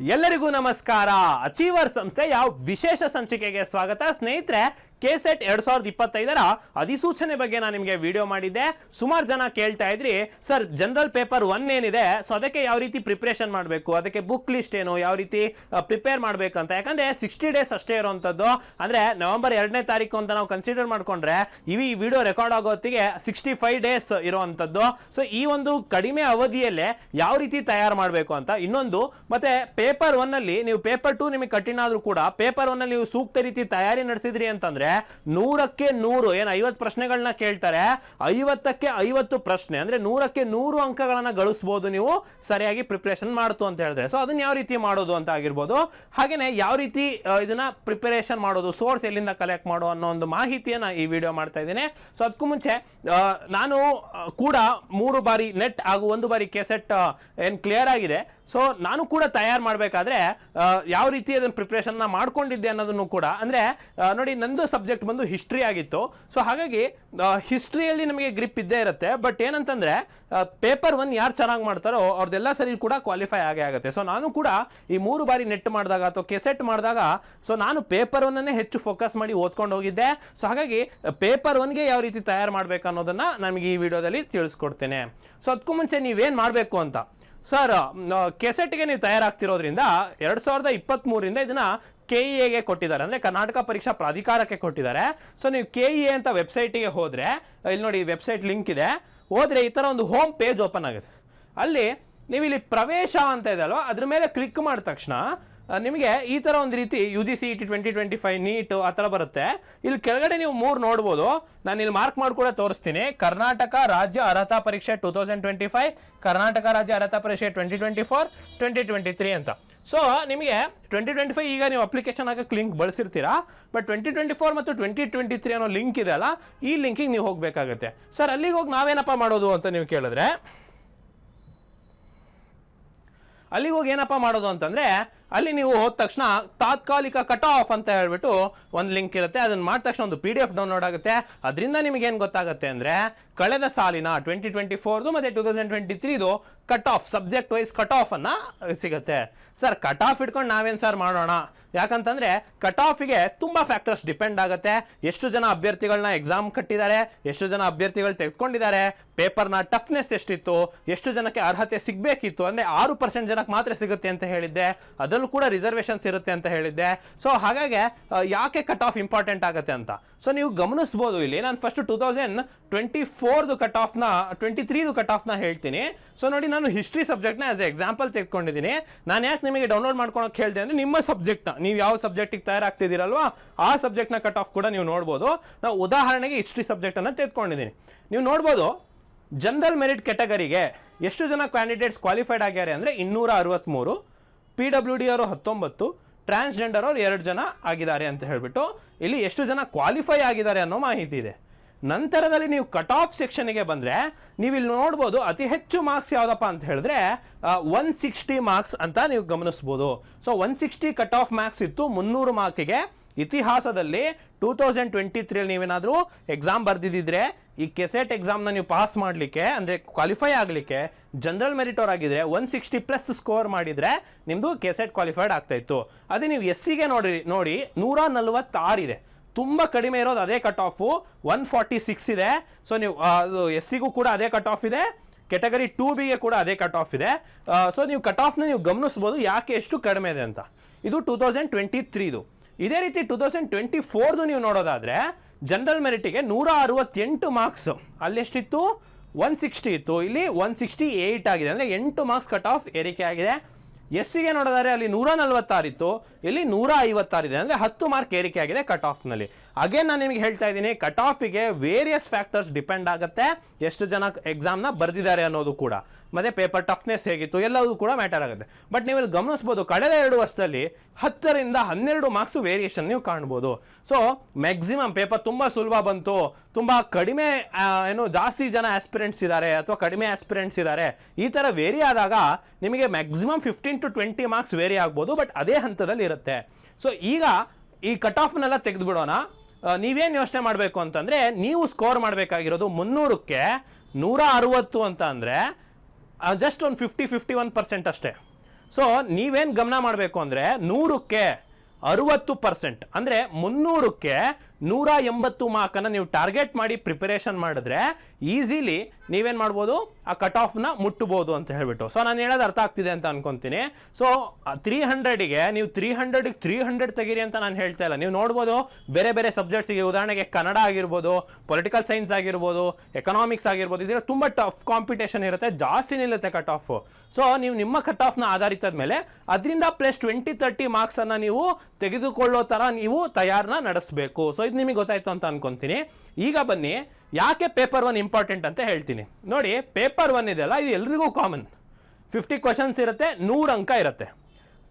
ಎಲ್ಲರಿಗೂ ನಮಸ್ಕಾರ. ಅಚೀವರ್ ಸಂಸ್ಥೆಯ ವಿಶೇಷ ಸಂಚಿಕೆಗೆ ಸ್ವಾಗತ. ಸ್ನೇಹಿತರೆ ಕೆಸೆಟ್ ಎರಡ್ ಸಾವಿರದ ಇಪ್ಪತ್ತೈದರ ಅಧಿಸೂಚನೆ ಬಗ್ಗೆ ನಾನು ನಿಮಗೆ ವಿಡಿಯೋ ಮಾಡಿದ್ದೆ. ಸುಮಾರು ಜನ ಕೇಳ್ತಾ ಇದ್ರಿ, ಸರ್ ಜನರಲ್ ಪೇಪರ್ ಒನ್ ಏನಿದೆ ಸೊ ಅದಕ್ಕೆ ಯಾವ ರೀತಿ ಪ್ರಿಪ್ರೇಷನ್ ಮಾಡಬೇಕು? ಅದಕ್ಕೆ ಬುಕ್ ಲಿಸ್ಟ್ ಏನು? ಯಾವ ರೀತಿ ಪ್ರಿಪೇರ್ ಮಾಡಬೇಕಂತ? ಯಾಕಂದ್ರೆ ಸಿಕ್ಸ್ಟಿ ಡೇಸ್ ಅಷ್ಟೇ ಇರುವಂಥದ್ದು ಅಂದರೆ ನವೆಂಬರ್ ಎರಡನೇ ತಾರೀಕು ಅಂತ ನಾವು ಕನ್ಸಿಡರ್ ಮಾಡಿಕೊಂಡ್ರೆ ಇವಿ ಈ ವಿಡಿಯೋ ರೆಕಾರ್ಡ್ ಆಗೋ ಹೊತ್ತಿಗೆ ಸಿಕ್ಸ್ಟಿ ಫೈವ್ ಡೇಸ್ ಇರುವಂಥದ್ದು ಸೊ ಈ ಒಂದು ಕಡಿಮೆ ಅವಧಿಯಲ್ಲೇ ಯಾವ ರೀತಿ ತಯಾರು ಮಾಡಬೇಕು ಅಂತ ಇನ್ನೊಂದು. ಮತ್ತೆ ಪೇಪರ್ ಒನ್ನಲ್ಲಿ ನೀವು ಪೇಪರ್ ಟು ನಿಮಗೆ ಕಠಿಣ ಆದರೂ ಕೂಡ ಪೇಪರ್ ಒನ್ನಲ್ಲಿ ನೀವು ಸೂಕ್ತ ರೀತಿ ತಯಾರಿ ನಡೆಸಿದ್ರಿ ಅಂತಂದ್ರೆ ನೂರಕ್ಕೆ ನೂರು, ಏನು ಐವತ್ತು ಪ್ರಶ್ನೆಗಳನ್ನ ಕೇಳ್ತಾರೆ? ಐವತ್ತಕ್ಕೆ ಐವತ್ತು ಪ್ರಶ್ನೆ, ಅಂದ್ರೆ ನೂರಕ್ಕೆ ನೂರು ಅಂಕಗಳನ್ನು ಗಳಿಸ್ಬೋದು ನೀವು, ಸರಿಯಾಗಿ ಪ್ರಿಪ್ರೇಷನ್ ಮಾಡ್ತು ಅಂತ ಹೇಳಿದ್ರೆ. ಸೊ ಅದನ್ನ ಯಾವ ರೀತಿ ಮಾಡೋದು ಅಂತ ಆಗಿರ್ಬೋದು? ಹಾಗೆಯೇ ಯಾವ ರೀತಿ ಇದನ್ನ ಪ್ರಿಪರೇಷನ್ ಮಾಡೋದು ಸೋರ್ಸ್ ಎಲ್ಲಿಂದ ಕಲೆಕ್ಟ್ ಮಾಡೋ ಅನ್ನೋ ಒಂದು ಮಾಹಿತಿಯನ್ನ ಈ ವಿಡಿಯೋ ಮಾಡ್ತಾ ಇದ್ದೀನಿ. ಸೊ ಅದಕ್ಕೂ ಮುಂಚೆ ನಾನು ಕೂಡ ಮೂರು ಬಾರಿ ನೆಟ್ ಹಾಗೂ ಒಂದು ಬಾರಿ ಕೆಸೆಟ್ ಏನು ಕ್ಲಿಯರ್ ಆಗಿದೆ. ಸೊ ನಾನು ಕೂಡ ತಯಾರು ಮಾಡಬೇಕಾದ್ರೆ ಯಾವ ರೀತಿ ಅದನ್ನು ಪ್ರಿಪ್ರೇಷನ್ನ ಮಾಡ್ಕೊಂಡಿದ್ದೆ ಅನ್ನೋದನ್ನು ಕೂಡ, ಅಂದರೆ ನೋಡಿ, ನಂದು ಸಬ್ಜೆಕ್ಟ್ ಬಂದು ಹಿಸ್ಟ್ರಿ ಆಗಿತ್ತು. ಸೊ ಹಾಗಾಗಿ ಹಿಸ್ಟ್ರಿಯಲ್ಲಿ ನಮಗೆ ಗ್ರಿಪ್ ಇದ್ದೇ ಇರುತ್ತೆ. ಬಟ್ ಏನಂತಂದರೆ ಪೇಪರ್ ಒನ್ ಯಾರು ಚೆನ್ನಾಗಿ ಮಾಡ್ತಾರೋ ಅವ್ರದ್ದೆಲ್ಲ ಸರಿ ಕೂಡ ಕ್ವಾಲಿಫೈ ಆಗೇ ಆಗುತ್ತೆ. ಸೊ ನಾನು ಕೂಡ ಈ ಮೂರು ಬಾರಿ ನೆಟ್ ಮಾಡಿದಾಗ ಅಥವಾ ಕೆಸೆಟ್ ಮಾಡಿದಾಗ ಸೊ ನಾನು ಪೇಪರ್ ಒನ್ನನ್ನೇ ಹೆಚ್ಚು ಫೋಕಸ್ ಮಾಡಿ ಓದ್ಕೊಂಡು ಹೋಗಿದ್ದೆ. ಸೊ ಹಾಗಾಗಿ ಪೇಪರ್ ಒನ್ಗೆ ಯಾವ ರೀತಿ ತಯಾರು ಮಾಡಬೇಕು ಅನ್ನೋದನ್ನು ನಮಗೆ ಈ ವಿಡಿಯೋದಲ್ಲಿ ತಿಳಿಸ್ಕೊಡ್ತೇನೆ. ಸೊ ಅದಕ್ಕೂ ಮುಂಚೆ ನೀವೇನು ಮಾಡಬೇಕು ಅಂತ? ಸರ್ ಕೆಸೆಟ್ಗೆ ನೀವು ತಯಾರಾಗ್ತಿರೋದ್ರಿಂದ ಎರಡು ಸಾವಿರದ ಇಪ್ಪತ್ತ್ಮೂರಿಂದ ಇದನ್ನ ಕೆ ಇ ಎಗೆ ಕೊಟ್ಟಿದ್ದಾರೆ. ಅಂದರೆ ಕರ್ನಾಟಕ ಪರೀಕ್ಷಾ ಪ್ರಾಧಿಕಾರಕ್ಕೆ ಕೊಟ್ಟಿದ್ದಾರೆ. ಸೊ ನೀವು ಕೆ ಇ ಎ ಅಂತ ವೆಬ್ಸೈಟಿಗೆ ಹೋದರೆ, ಇಲ್ಲಿ ನೋಡಿ ವೆಬ್ಸೈಟ್ ಲಿಂಕ್ ಇದೆ. ಹೋದರೆ ಈ ಥರ ಒಂದು ಹೋಮ್ ಪೇಜ್ ಓಪನ್ ಆಗುತ್ತೆ. ಅಲ್ಲಿ ನೀವು ಇಲ್ಲಿ ಪ್ರವೇಶ ಅಂತ ಇದೆ ಅಲ್ವಾ? ಅದ್ರ ಮೇಲೆ ಕ್ಲಿಕ್ ಮಾಡಿದ ತಕ್ಷಣ ನಿಮಗೆ ಈ ಥರ ಒಂದು ರೀತಿ U G C E T twenty twenty five NEET ಆ ಥರ ಬರುತ್ತೆ. ಇಲ್ಲಿ ಕೆಳಗಡೆ ನೀವು ಮೂರು ನೋಡ್ಬೋದು. ನಾನು ಇಲ್ಲಿ ಮಾರ್ಕ್ ಮಾಡ್ಕೊಡೇ ತೋರಿಸ್ತೀನಿ. ಕರ್ನಾಟಕ ರಾಜ್ಯ ಅರ್ಹತಾ ಪರೀಕ್ಷೆ two thousand twenty five Karnataka ರಾಜ್ಯ ಅರ್ಹತಾ ಪರೀಕ್ಷೆ twenty twenty four twenty twenty three ಅಂತ. ಸೊ ನಿಮಗೆ ಟ್ವೆಂಟಿ ಟ್ವೆಂಟಿ ಫೈವ್ ಈಗ ನೀವು ಅಪ್ಲಿಕೇಶನ್ ಹಾಕಕ್ಕೆ ಲಿಂಕ್ ಬಳಸಿರ್ತೀರಾ? ಬಟ್ ಟ್ವೆಂಟಿ ಟ್ವೆಂಟಿ ಫೋರ್ ಮತ್ತು ಟ್ವೆಂಟಿ ಟ್ವೆಂಟಿ ತ್ರೀ ಅನ್ನೋ ಲಿಂಕ್ ಇದೆ ಅಲ್ಲ? ಈ ಲಿಂಕಿಗೆ ನೀವು ಹೋಗಬೇಕಾಗುತ್ತೆ. ಸರ್ ಅಲ್ಲಿಗೆ ಹೋಗಿ ನಾವೇನಪ್ಪ ಮಾಡೋದು ಅಂತ ನೀವು ಕೇಳಿದ್ರೆ? ಅಲ್ಲಿಗೆ ಹೋಗಿ ಏನಪ್ಪ ಮಾಡೋದು ಅಂತಂದ್ರೆ ಅಲ್ಲಿ ನೀವು ಹೋದ ತಕ್ಷಣ ತಾತ್ಕಾಲಿಕ ಕಟ್ ಆಫ್ ಅಂತ ಹೇಳ್ಬಿಟ್ಟು ಒಂದು ಲಿಂಕ್ ಇರುತ್ತೆ. ಅದನ್ನ ಮಾಡಿದ ತಕ್ಷಣ ಒಂದು ಪಿ ಡಿ ಎಫ್ ಡೌನ್ಲೋಡ್ ಆಗುತ್ತೆ. ಅದರಿಂದ ನಿಮಗೆ ಏನು ಗೊತ್ತಾಗುತ್ತೆ ಅಂದರೆ ಕಳೆದ ಸಾಲಿನ ಟ್ವೆಂಟಿ ಟ್ವೆಂಟಿ ಫೋರ್ದು ಮತ್ತು two thousand twenty ತ್ರೀದು cut off subject wise cut off ಅನ್ನ ಸಿಗುತ್ತೆ. ಸರ್ ಕಟ್ ಆಫ್ ಇಟ್ಕೊಂಡು ನಾವೇನು ಸರ್ ಮಾಡೋಣ? ಯಾಕಂತಂದ್ರೆ ಕಟ್ ಆಫಿಗೆ ತುಂಬಾ ಫ್ಯಾಕ್ಟರ್ಸ್ ಡಿಪೆಂಡ್ ಆಗುತ್ತೆ. ಎಷ್ಟು ಜನ ಅಭ್ಯರ್ಥಿಗಳನ್ನ ಎಕ್ಸಾಮ್ ಕಟ್ಟಿದ್ದಾರೆ, ಎಷ್ಟು ಜನ ಅಭ್ಯರ್ಥಿಗಳು ತೆಗೆದುಕೊಂಡಿದ್ದಾರೆ ಪೇಪರ್ನ ಟಫ್ನೆಸ್ ಎಷ್ಟಿತ್ತು, ಎಷ್ಟು ಜನಕ್ಕೆ ಅರ್ಹತೆ ಸಿಗಬೇಕಿತ್ತು, ಅಂದರೆ ಆರು ಪರ್ಸೆಂಟ್ ಜನಕ್ಕೆ ಮಾತ್ರ ಸಿಗುತ್ತೆ ಅಂತ ಹೇಳಿದ್ದೆ. ಅದರಲ್ಲೂ ಕೂಡ ರಿಸರ್ವೇಷನ್ಸ್ ಇರುತ್ತೆ ಅಂತ ಹೇಳಿದ್ದೆ. ಸೊ ಹಾಗಾಗಿ ಯಾಕೆ ಕಟ್ ಆಫ್ ಇಂಪಾರ್ಟೆಂಟ್ ಆಗುತ್ತೆ ಅಂತ? ಸೊ ನೀವು ಗಮನಿಸ್ಬೋದು ಇಲ್ಲಿ. ನಾನು ಫಸ್ಟ್ ಟೂ ತೌಸಂಡ್ ಟ್ವೆಂಟಿ ಫೋರ್ದು ಕಟ್ ಆಫ್ನ ಟ್ವೆಂಟಿ ತ್ರೀದು ಕಟ್ ಆಫ್ನ ಹೇಳ್ತೀನಿ. ಸೊ ನೋಡಿ, ನಾನು ಹಿಸ್ಟ್ರಿ ಸಬ್ಜೆಕ್ಟ್ನ ಆಸ್ ಎ ಎಕ್ಸಾಂಪಲ್ ತೆಗೆದುಕೊಂಡಿದ್ದೀನಿ. ನಾನು ಯಾಕೆ ನಿಮಗೆ ಡೌನ್ಲೋಡ್ ಮಾಡ್ಕೊಳಕ್ಕೆ ಹೇಳಿದೆ ಅಂದರೆ ನಿಮ್ಮ ಸಬ್ಜೆಕ್ಟ್ನ ನೀವು ಯಾವ ಸಬ್ಜೆಕ್ಟಿಗೆ ತಯಾರಾಗ್ತಿದ್ದೀರಲ್ವಾ? ಆ ಸಬ್ಜೆಕ್ಟ್ನ ಕಟ್ ಆಫ್ ಕೂಡ ನೀವು ನೋಡ್ಬೋದು. ನಾವು ಉದಾಹರಣೆಗೆ ಹಿಸ್ಟ್ರಿ ಸಬ್ಜೆಕ್ಟನ್ನು ತೆಗೆದುಕೊಂಡಿದ್ದೀನಿ. ನೀವು ನೋಡ್ಬೋದು ಜನರಲ್ ಮೆರಿಟ್ ಕ್ಯಾಟಗರಿಗೆ ಎಷ್ಟು ಜನ ಕ್ಯಾಂಡಿಡೇಟ್ಸ್ ಕ್ವಾಲಿಫೈಡ್ ಆಗ್ಯಾರೆ ಅಂದರೆ ಇನ್ನೂರ ಅರವತ್ತ್ಮೂರು ಪಿ ಡಬ್ಲ್ಯೂ ಡಿ ಅವರು ಹತ್ತೊಂಬತ್ತು ಟ್ರಾನ್ಸ್ಜೆಂಡರ್ ಅವರು ಎರಡು ಜನ ಆಗಿದ್ದಾರೆ ಅಂತ ಹೇಳಿಬಿಟ್ಟು ಇಲ್ಲಿ ಎಷ್ಟು ಜನ ಕ್ವಾಲಿಫೈ ಆಗಿದ್ದಾರೆ ಅನ್ನೋ ಮಾಹಿತಿ ಇದೆ. ನಂತರದಲ್ಲಿ ನೀವು ಕಟ್ ಆಫ್ ಸೆಕ್ಷನ್ಗೆ ಬಂದರೆ, ನೀವು ಇಲ್ಲಿ ನೋಡ್ಬೋದು ಅತಿ ಹೆಚ್ಚು ಮಾರ್ಕ್ಸ್ ಯಾವುದಪ್ಪ ಅಂತ ಹೇಳಿದ್ರೆ ಒನ್ ಸಿಕ್ಸ್ಟಿ ಮಾರ್ಕ್ಸ್ ಅಂತ ನೀವು ಗಮನಿಸ್ಬೋದು. So one sixty cut off marks ಇತ್ತು ಮುನ್ನೂರು ಮಾರ್ಕಿಗೆ ಇತಿಹಾಸದಲ್ಲಿ ಟೂ ತೌಸಂಡ್ ಟ್ವೆಂಟಿ ತ್ರೀಯಲ್ಲಿ ನೀವೇನಾದರೂ ಎಕ್ಸಾಮ್ ಬರೆದಿದ್ದಿದ್ರೆ, ಈ ಕೆಸೆಟ್ ಎಕ್ಸಾಮ್ನ ನೀವು ಪಾಸ್ ಮಾಡಲಿಕ್ಕೆ, ಅಂದರೆ ಕ್ವಾಲಿಫೈ ಆಗಲಿಕ್ಕೆ ಜನರಲ್ ಮೆರಿಟ್ ಆಗಿದ್ರೆ ಒನ್ ಸಿಕ್ಸ್ಟಿ ಪ್ಲಸ್ ಸ್ಕೋರ್ ಮಾಡಿದರೆ ನಿಮ್ಮದು ಕೆಸೆಟ್ ಕ್ವಾಲಿಫೈಡ್ ಆಗ್ತಾಯಿತ್ತು ಅದೇ ನೀವು ಎಸ್ ಸಿಗೆ ನೋಡಿ ನೋಡಿ ನೂರ ನಲ್ವತ್ತಾರಿದೆ ತುಂಬ ಕಡಿಮೆ ಇರೋದು ಅದೇ cut off one forty six ಇದೆ. ಸೊ ನೀವು ಅದು ಎಸ್ ಸಿಗೂ ಕೂಡ ಅದೇ ಕಟ್ ಆಫ್ ಇದೆ. ಕೆಟಗರಿ ಟೂ ಬಿಗೆ ಕೂಡ ಅದೇ ಕಟ್ ಆಫ್ ಇದೆ. ಸೊ ನೀವು ಕಟ್ ಆಫ್ನ ನೀವು ಗಮನಿಸ್ಬೋದು ಯಾಕೆ ಎಷ್ಟು ಕಡಿಮೆ ಇದೆ ಅಂತ. ಇದು ಟೂ ತೌಸಂಡ್ ಟ್ವೆಂಟಿ ತ್ರೀದು ಇದೇ ರೀತಿ ಟೂ ತೌಸಂಡ್ ಟ್ವೆಂಟಿ ಫೋರ್ದು ನೀವು ನೋಡೋದಾದರೆ ಜನರಲ್ ಮೆರಿಟಿಗೆ ನೂರ ಅರವತ್ತೆಂಟು ಮಾರ್ಕ್ಸ್ ಅಲ್ಲೆಷ್ಟಿತ್ತು ಒನ್ ಸಿಕ್ಸ್ಟಿ ಇತ್ತು. ಇಲ್ಲಿ ಒನ್ ಸಿಕ್ಸ್ಟಿ ಏಯ್ಟ್ ಆಗಿದೆ. ಅಂದರೆ ಎಂಟು ಮಾರ್ಕ್ಸ್ ಕಟ್ ಆಫ್ ಏರಿಕೆ ಆಗಿದೆ. ಎಸ್ ಸಿಗೆ ನೋಡಿದರೆ ಅಲ್ಲಿ ನೂರ ನಲವತ್ತಾರು ಇತ್ತು ಇಲ್ಲಿ ನೂರ ಐವತ್ತಾರು ಇದೆ ಅಂದರೆ ಹತ್ತು ಮಾರ್ಕ್ ಏರಿಕೆ ಆಗಿದೆ ಕಟ್ ಆಫ್ನಲ್ಲಿ ಅಗೇನ್ ನಾನು ನಿಮಗೆ ಹೇಳ್ತಾ ಇದ್ದೀನಿ ಕಟ್ ಆಫಿಗೆ ವೇರಿಯಸ್ ಫ್ಯಾಕ್ಟರ್ಸ್ ಡಿಪೆಂಡ್ ಆಗುತ್ತೆ, ಎಷ್ಟು ಜನ ಎಕ್ಸಾಮ್ನ ಬರೆದಿದ್ದಾರೆ ಅನ್ನೋದು ಕೂಡ. ಮತ್ತೆ ಪೇಪರ್ ಟಫ್ನೆಸ್ ಹೇಗಿತ್ತು, ಎಲ್ಲವೂ ಕೂಡ ಮ್ಯಾಟರ್ ಆಗುತ್ತೆ. ಬಟ್ ನೀವು ಇಲ್ಲಿ ಗಮನಿಸ್ಬೋದು, ಕಳೆದ ಎರಡು ವರ್ಷದಲ್ಲಿ ಹತ್ತರಿಂದ ಹನ್ನೆರಡು ಮಾರ್ಕ್ಸ್ ವೇರಿಯೇಷನ್ ನೀವು ಕಾಣ್ಬೋದು. ಸೊ ಮ್ಯಾಕ್ಸಿಮಮ್ ಪೇಪರ್ ತುಂಬ ಸುಲಭ ಬಂತು, ತುಂಬ ಕಡಿಮೆ ಏನು ಜಾಸ್ತಿ ಜನ ಆಸ್ಪಿರೆಂಟ್ಸ್ ಇದ್ದಾರೆ, ಅಥವಾ ಕಡಿಮೆ ಆಸ್ಪಿರೆಂಟ್ಸ್ ಇದ್ದಾರೆ, ಈ ಥರ ವೇರಿ ಆದಾಗ ನಿಮಗೆ maximum fifteen to twenty marks vary ಆಗ್ಬೋದು ಬಟ್ ಅದೇ ಹಂತದಲ್ಲಿ ಇರುತ್ತೆ. ಸೊ ಈಗ ಈ ಕಟ್ ಆಫ್ನೆಲ್ಲ ತೆಗೆದುಬಿಡೋಣ ನೀವೇನು ಯೋಚನೆ ಮಾಡಬೇಕು ಅಂತಂದರೆ, ನೀವು ಸ್ಕೋರ್ ಮಾಡಬೇಕಾಗಿರೋದು ಮುನ್ನೂರಕ್ಕೆ ನೂರ ಅರುವತ್ತು ಅಂತ ಅಂದರೆ ಜಸ್ಟ್ ಒಂದು ಫಿಫ್ಟಿ ಫಿಫ್ಟಿ ಒನ್ ಪರ್ಸೆಂಟ್ ಅಷ್ಟೇ. ಸೊ ನೀವೇನು ಗಮನ ಮಾಡಬೇಕು ಅಂದರೆ, ನೂರಕ್ಕೆ ಅರುವತ್ತು ಪರ್ಸೆಂಟ್ ಅಂದರೆ ಮುನ್ನೂರಕ್ಕೆ ನೂರ ಎಂಬತ್ತು ಮಾರ್ಕನ್ನು ನೀವು ಟಾರ್ಗೆಟ್ ಮಾಡಿ ಪ್ರಿಪರೇಷನ್ ಮಾಡಿದ್ರೆ ಈಸಿಲಿ ನೀವೇನು ಮಾಡ್ಬೋದು? ಆ ಕಟ್ ಆಫ್ನ ಮುಟ್ಟಬೋದು ಅಂತ ಹೇಳ್ಬಿಟ್ಟು. ಸೊ ನಾನು ಹೇಳೋದು ಅರ್ಥ ಆಗ್ತಿದೆ ಅಂತ ಅನ್ಕೊಂತೀನಿ. ಸೊ ತ್ರೀ ಹಂಡ್ರೆಡಿಗೆ ನೀವು ತ್ರೀ ಹಂಡ್ರೆಡಿಗೆ ತ್ರೀ ಹಂಡ್ರೆಡ್ ತೆಗೀರಿ ಅಂತ ನಾನು ಹೇಳ್ತಾ ಇಲ್ಲ. ನೀವು ನೋಡ್ಬೋದು, ಬೇರೆ ಬೇರೆ ಸಬ್ಜೆಕ್ಟ್ಸಿಗೆ ಉದಾಹರಣೆಗೆ ಕನ್ನಡ ಆಗಿರ್ಬೋದು ಪೊಲಿಟಿಕಲ್ ಸೈನ್ಸ್ ಆಗಿರ್ಬೋದು ಎಕನಾಮಿಕ್ಸ್ ಆಗಿರ್ಬೋದು ಇದರ ತುಂಬ ಟಫ್ ಕಾಂಪಿಟೇಷನ್ ಇರುತ್ತೆ, ಜಾಸ್ತಿ ನಿಲ್ಲುತ್ತೆ ಕಟ್ ಆಫ್ ಸೊ ನೀವು ನಿಮ್ಮ ಕಟ್ ಆಫ್ನ ಆಧಾರಿತದ ಮೇಲೆ ಅದರಿಂದ ಪ್ಲಸ್ ಟ್ವೆಂಟಿ ತರ್ಟಿ ಮಾರ್ಕ್ಸನ್ನು ನೀವು ತೆಗೆದುಕೊಳ್ಳೋ ಥರ ನೀವು ತಯಾರನ್ನ ನಡೆಸಬೇಕು. ಸೊ ಇದು ನಿಮಗೆ ಗೊತ್ತಾಯ್ತು ಅಂತ ಅನ್ಕೊಂತೀನಿ. ಈಗ ಬನ್ನಿ, ಯಾಕೆ ಪೇಪರ್ ಒನ್ ಇಂಪಾರ್ಟೆಂಟ್ ಅಂತ ಹೇಳ್ತೀನಿ. ನೋಡಿ ಪೇಪರ್ ಒನ್ ಇದೆಯಲ್ಲ ಇದು ಎಲ್ರಿಗೂ ಕಾಮನ್ ಫಿಫ್ಟಿ ಕ್ವಶನ್ಸ್ ಇರುತ್ತೆ, ನೂರು ಅಂಕ ಇರುತ್ತೆ.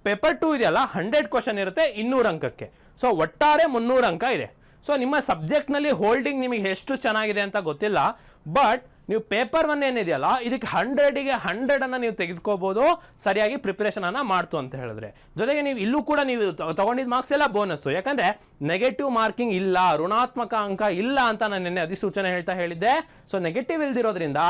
ಪೇಪರ್ ಟೂ ಇದೆಯಲ್ಲ ಹಂಡ್ರೆಡ್ ಕ್ವಶನ್ ಇರುತ್ತೆ, ಇನ್ನೂರು ಅಂಕಕ್ಕೆ. ಸೊ ಒಟ್ಟಾರೆ ಮುನ್ನೂರು ಅಂಕ ಇದೆ. ಸೊ ನಿಮ್ಮ ಸಬ್ಜೆಕ್ಟ್ನಲ್ಲಿ ಹೋಲ್ಡಿಂಗ್ ನಿಮಗೆ ಎಷ್ಟು ಚೆನ್ನಾಗಿದೆ ಅಂತ ಗೊತ್ತಿಲ್ಲ ಬಟ್ ನೀವು ಪೇಪರ್ ಒನ್ ಏನಿದೆಯಲ್ಲ, ಇದಕ್ಕೆ ಹಂಡ್ರೆಡಿಗೆ ಹಂಡ್ರೆಡನ್ನು ನೀವು ತೆಗೆದುಕೋಬೋದು, ಸರಿಯಾಗಿ ಪ್ರಿಪ್ರೇಷನನ್ನು ಮಾಡ್ತು ಅಂತ ಹೇಳಿದ್ರೆ. ಜೊತೆಗೆ ನೀವು ಇಲ್ಲೂ ಕೂಡ ನೀವು ತಗೊಂಡಿದ್ದ ಮಾರ್ಕ್ಸ್ ಎಲ್ಲ ಬೋನಸ್ಸು ಯಾಕಂದರೆ ನೆಗೆಟಿವ್ ಮಾರ್ಕಿಂಗ್ ಇಲ್ಲ, ಋಣಾತ್ಮಕ ಅಂಕ ಇಲ್ಲ ಅಂತ ನಾನು ನಿನ್ನೆ ಅಧಿಸೂಚನೆ ಹೇಳ್ತಾ ಹೇಳಿದ್ದೆ. ಸೊ ನೆಗೆಟಿವ್ ಇಲ್ದಿರೋದ್ರಿಂದ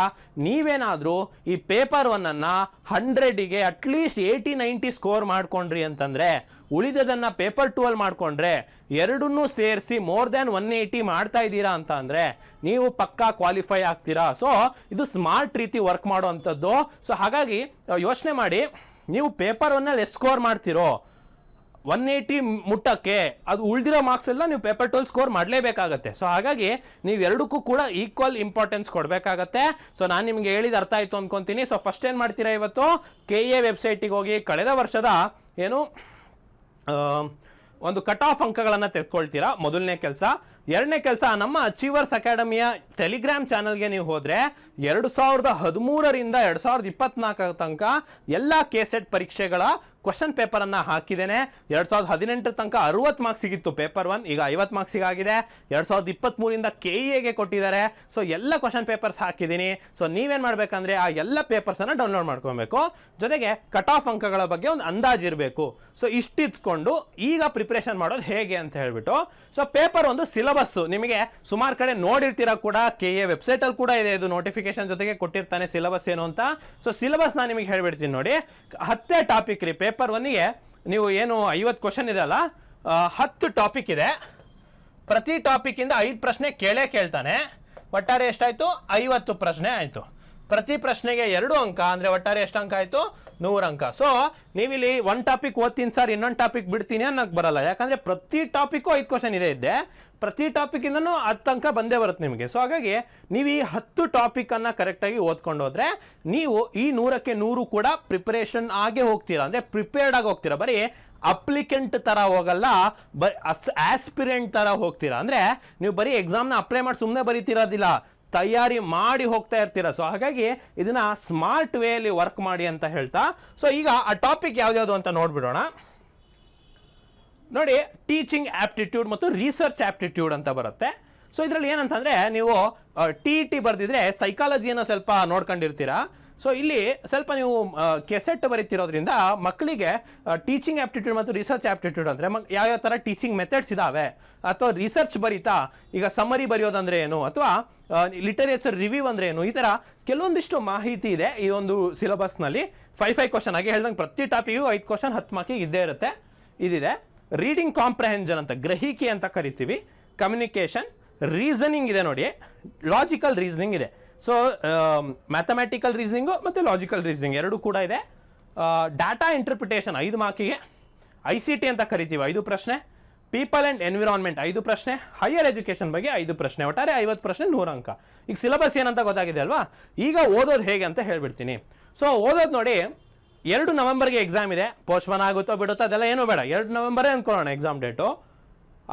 ನೀವೇನಾದರೂ ಈ ಪೇಪರ್ ಒನ್ನನ್ನು ಹಂಡ್ರೆಡಿಗೆ at least eighty ninety score ಮಾಡ್ಕೊಂಡ್ರಿ ಅಂತಂದರೆ ಉಳಿದದನ್ನು ಪೇಪರ್ ಟೂ ಅಲ್ಲಿ ಮಾಡಿಕೊಂಡ್ರೆ ಎರಡನ್ನೂ ಸೇರಿಸಿ ಮೋರ್ ದ್ಯಾನ್ ಒನ್ ಏಯ್ಟಿ ಮಾಡ್ತಾ ಇದ್ದೀರಾ ಅಂತ ಅಂದರೆ ನೀವು ಪಕ್ಕಾ ಕ್ವಾಲಿಫೈ ಆಗ್ತೀರಾ. ಸೊ ಇದು ಸ್ಮಾರ್ಟ್ ರೀತಿ ವರ್ಕ್ ಮಾಡುವಂಥದ್ದು. ಸೊ ಹಾಗಾಗಿ ಯೋಚನೆ ಮಾಡಿ, ನೀವು ಪೇಪರ್ ಎಷ್ಟು ಸ್ಕೋರ್ ಮಾಡ್ತಿರೋ ಒನ್ ಏಯ್ಟಿ ಮುಟ್ಟಕ್ಕೆ ಅದು ಉಳಿದಿರೋ ಮಾರ್ಕ್ಸ್ ಎಲ್ಲ ನೀವು ಪೇಪರ್ ಟೋಲ್ ಸ್ಕೋರ್ ಮಾಡಲೇಬೇಕಾಗತ್ತೆ. ಸೊ ಹಾಗಾಗಿ ನೀವು ಎರಡಕ್ಕೂ ಕೂಡ ಈಕ್ವಲ್ ಇಂಪಾರ್ಟೆನ್ಸ್ ಕೊಡಬೇಕಾಗತ್ತೆ. ಸೊ ನಾನು ನಿಮಗೆ ಹೇಳಿದ ಅರ್ಥ ಆಯಿತು ಅಂದ್ಕೊತೀನಿ ಸೊ ಫಸ್ಟ್ ಏನು ಮಾಡ್ತೀರಾ ಇವತ್ತು? ಕೆ ಎ ವೆಬ್ಸೈಟಿಗೆ ಹೋಗಿ ಕಳೆದ ವರ್ಷದ ಏನು? ಒಂದು ಕಟ್ ಆಫ್ ಅಂಕಗಳನ್ನು ತೆಗೆದುಕೊಳ್ತೀರಾ ಮೊದಲನೇ ಕೆಲಸ. ಎರಡನೇ ಕೆಲಸ, ನಮ್ಮ ಅಚೀವರ್ಸ್ ಅಕಾಡೆಮಿಯ ಟೆಲಿಗ್ರಾಮ್ ಚಾನಲ್ಗೆ ನೀವು ಹೋದರೆ ಎರಡು ಸಾವಿರದ ಹದಿಮೂರರಿಂದ ಎರಡು ಸಾವಿರದ ಇಪ್ಪತ್ನಾಲ್ಕರ ತನಕ ಎಲ್ಲ ಕೆ ಸೆಟ್ ಪರೀಕ್ಷೆಗಳ ಕ್ವಶನ್ ಪೇಪರನ್ನು ಹಾಕಿದ್ದೇನೆ. ಎರಡು ಸಾವಿರದ ಹದಿನೆಂಟರ ತನಕ ಅರುವತ್ತು ಮಾರ್ಕ್ಸ್ ಸಿಗಿತ್ತು ಪೇಪರ್ ಒನ್ ಈಗ ಐವತ್ತು ಮಾರ್ಕ್ಸಿಗಾಗಿದೆ ಎರಡು ಸಾವಿರದ ಇಪ್ಪತ್ತ್ಮೂರಿಂದ ಕೆ ಎಗೆ ಕೊಟ್ಟಿದ್ದಾರೆ. ಸೊ ಎಲ್ಲ ಕ್ವಶನ್ ಪೇಪರ್ಸ್ ಹಾಕಿದ್ದೀನಿ. ಸೊ ನೀವೇನು ಮಾಡಬೇಕಂದ್ರೆ ಆ ಎಲ್ಲ ಪೇಪರ್ಸನ್ನು ಡೌನ್ಲೋಡ್ ಮಾಡ್ಕೊಬೇಕು. ಜೊತೆಗೆ ಕಟ್ ಆಫ್ ಅಂಕಗಳ ಬಗ್ಗೆ ಒಂದು ಅಂದಾಜು ಇರಬೇಕು. ಸೊ ಇಷ್ಟಿತ್ಕೊಂಡು ಈಗ ಪ್ರಿಪ್ರೇಷನ್ ಮಾಡೋದು ಹೇಗೆ ಅಂತ ಹೇಳಿಬಿಟ್ಟು. ಸೊ ಪೇಪರ್ ಒಂದು ಸಿಲಬಸ್ಸು ನಿಮಗೆ ಸುಮಾರು ಕಡೆ ನೋಡಿರ್ತೀರ ಕೂಡ. ಕೆ ಎ ವೆಬ್ಸೈಟಲ್ಲಿ ಕೂಡ ಇದೆ. ಇದು ನೋಟಿಫಿಕೇಶನ್ ಜೊತೆಗೆ ಕೊಟ್ಟಿರ್ತಾನೆ ಸಿಲಬಸ್ ಏನು ಅಂತ. ಸೊ ಸಿಲಬಸ್ ನಾನು ನಿಮಗೆ ಹೇಳ್ಬಿಡ್ತೀನಿ ನೋಡಿ. ಹತ್ತೇ ಟಾಪಿಕ್ ರೀ ಪೇಪರ್ ಒನ್ಗೆ ನೀವು ಏನು ಐವತ್ತು ಕ್ವಶನ್ ಇದೆ ಅಲ್ಲ? ಆ, ಹತ್ತು ಟಾಪಿಕ್ ಇದೆ. ಪ್ರತಿ ಟಾಪಿಕ್ಕಿಂದ ಐದು ಪ್ರಶ್ನೆ ಕೇಳೇ ಕೇಳ್ತಾನೆ. ಒಟ್ಟಾರೆ ಎಷ್ಟಾಯಿತು? ಐವತ್ತು ಪ್ರಶ್ನೆ ಆಯಿತು. ಪ್ರತಿ ಪ್ರಶ್ನೆಗೆ ಎರಡು ಅಂಕ, ಅಂದರೆ ಒಟ್ಟಾರೆ ಎಷ್ಟು ಅಂಕ ಆಯಿತು? ನೂರು ಅಂಕ. ಸೊ ನೀವಿಲ್ಲಿ ಒನ್ ಟಾಪಿಕ್ ಓದ್ತೀನಿ ಸರ್ ಇನ್ನೊಂದು ಟಾಪಿಕ್ ಬಿಡ್ತೀನಿ ಅನ್ನೋಕ್ಕೆ ಬರಲ್ಲ. ಯಾಕಂದರೆ ಪ್ರತಿ ಟಾಪಿಕ್ಕು ಐದು ಕ್ವಶನ್ ಇದೆ ಇದ್ದೆ. ಪ್ರತಿ ಟಾಪಿಕಿಂದನೂ ಹತ್ತು ಅಂಕ ಬಂದೇ ಬರುತ್ತೆ ನಿಮಗೆ. ಸೊ ಹಾಗಾಗಿ ನೀವು ಈ ಹತ್ತು ಟಾಪಿಕನ್ನು ಕರೆಕ್ಟಾಗಿ ಓದ್ಕೊಂಡು ಹೋದರೆ ನೀವು ಈ ನೂರಕ್ಕೆ ನೂರು ಕೂಡ ಪ್ರಿಪರೇಷನ್ ಆಗೇ ಹೋಗ್ತೀರಾ. ಅಂದರೆ ಪ್ರಿಪೇರ್ಡ್ ಆಗಿ ಹೋಗ್ತೀರಾ. ಬರೀ ಅಪ್ಲಿಕೆಂಟ್ ಥರ ಹೋಗಲ್ಲ, ಬ ಆಸ್ಪಿರೆಂಟ್ ಥರ ಹೋಗ್ತೀರಾ. ಅಂದರೆ ನೀವು ಬರೀ ಎಕ್ಸಾಮ್ನ ಅಪ್ಲೈ ಮಾಡಿ ಸುಮ್ಮನೆ ಬರೀತಿರೋದಿಲ್ಲ. ತಯಾರಿ ಮಾಡಿ ಹೋಗ್ತಾ ಇರ್ತೀರ? ಸೊ ಹಾಗಾಗಿ ಇದನ್ನ ಸ್ಮಾರ್ಟ್ ವೇಯಲ್ಲಿ ವರ್ಕ್ ಮಾಡಿ ಅಂತ ಹೇಳ್ತಾ. ಸೊ ಈಗ ಆ ಟಾಪಿಕ್ ಯಾವ್ದ್ಯಾವುದು ಅಂತ ನೋಡ್ಬಿಡೋಣ. ನೋಡಿ ಟೀಚಿಂಗ್ ಆಪ್ಟಿಟ್ಯೂಡ್ ಮತ್ತು ರಿಸರ್ಚ್ ಆಪ್ಟಿಟ್ಯೂಡ್ ಅಂತ ಬರುತ್ತೆ. ಸೊ ಇದರಲ್ಲಿ ಏನಂತಂದರೆ, ನೀವು ಟಿ ಇ ಟಿ ಬರೆದಿದ್ರೆ ಸೈಕಾಲಜಿಯನ್ನು ಸ್ವಲ್ಪ ನೋಡ್ಕೊಂಡಿರ್ತೀರಾ? ಸೊ ಇಲ್ಲಿ ಸ್ವಲ್ಪ ನೀವು ಕೆಸೆಟ್ ಬರೀತಿರೋದ್ರಿಂದ ಮಕ್ಕಳಿಗೆ ಟೀಚಿಂಗ್ ಆಪ್ಟಿಟ್ಯೂಡ್ ಮತ್ತು ರಿಸರ್ಚ್ ಆಪ್ಟಿಟ್ಯೂಡ್ ಅಂದರೆ ಮಕ್, ಯಾವ್ಯಾವ ಥರ ಟೀಚಿಂಗ್ ಮೆಥಡ್ಸ್ ಇದ್ದಾವೆ ಅಥವಾ ರಿಸರ್ಚ್ ಬರೀತಾ ಈಗ ಸಮರಿ ಬರೆಯೋದಂದ್ರೆ ಏನು, ಅಥವಾ ಲಿಟರೇಚರ್ ರಿವ್ಯೂ ಅಂದರೆ ಏನು, ಈ ಥರ ಕೆಲವೊಂದಿಷ್ಟು ಮಾಹಿತಿ ಇದೆ ಈ ಒಂದು ಸಿಲೆಬಸ್ನಲ್ಲಿ ಫೈವ್ ಫೈ ಕ್ವಶನ್ ಆಗಿ ಹೇಳ್ದಂಗೆ ಪ್ರತಿ ಟಾಪಿಗೂ ಐದು ಕ್ವಶನ್ ಹತ್ತು ಮಾರ್ಕಿಗೆ ಇದ್ದೇ ಇರುತ್ತೆ. ಇದಿದೆ. ರೀಡಿಂಗ್ ಕಾಂಪ್ರಹೆನ್ಷನ್ ಅಂತ, ಗ್ರಹಿಕೆ ಅಂತ ಕರಿತೀವಿ. ಕಮ್ಯುನಿಕೇಷನ್ ರೀಸನಿಂಗ್ ಇದೆ ನೋಡಿ. ಲಾಜಿಕಲ್ ರೀಸನಿಂಗ್ ಇದೆ. ಸೊ ಮ್ಯಾಥಮೆಟಿಕಲ್ ರೀಸನಿಂಗು ಮತ್ತು ಲಾಜಿಕಲ್ ರೀಸನಿಂಗ್ ಎರಡೂ ಕೂಡ ಇದೆ. ಡಾಟಾ ಇಂಟರ್ಪ್ರಿಟೇಷನ್ ಐದು ಮಾರ್ಕಿಗೆ ಐ ಸಿ ಟಿ ಅಂತ ಕರಿತೀವಿ ಐದು ಪ್ರಶ್ನೆ ಪೀಪಲ್ ಆ್ಯಂಡ್ ಎನ್ವಿರಾನ್ಮೆಂಟ್ ಐದು ಪ್ರಶ್ನೆ ಹೈಯರ್ ಎಜುಕೇಷನ್ ಬಗ್ಗೆ ಐದು ಪ್ರಶ್ನೆ, ಒಟ್ಟಾರೆ ಐವತ್ತು ಪ್ರಶ್ನೆ ನೂರು ಅಂಕ. ಈಗ ಸಿಲೆಬಸ್ ಏನಂತ ಗೊತ್ತಾಗಿದೆ ಅಲ್ವಾ? ಈಗ ಓದೋದು ಹೇಗೆ ಅಂತ ಹೇಳ್ಬಿಡ್ತೀನಿ. ಸೊ ಓದೋದು ನೋಡಿ, ಎರಡು ನವೆಂಬರ್ಗೆ ಎಕ್ಸಾಮ್ ಇದೆ ಪೋಸ್ಟ್ಪೋನ್ ಆಗುತ್ತೋ ಬಿಡುತ್ತೋ ಅದೆಲ್ಲ ಏನೂ ಬೇಡ. ಎರಡು ನವೆಂಬರೇ ಅಂದ್ಕೊಳ್ಳೋಣ ಎಕ್ಸಾಮ್ ಡೇಟು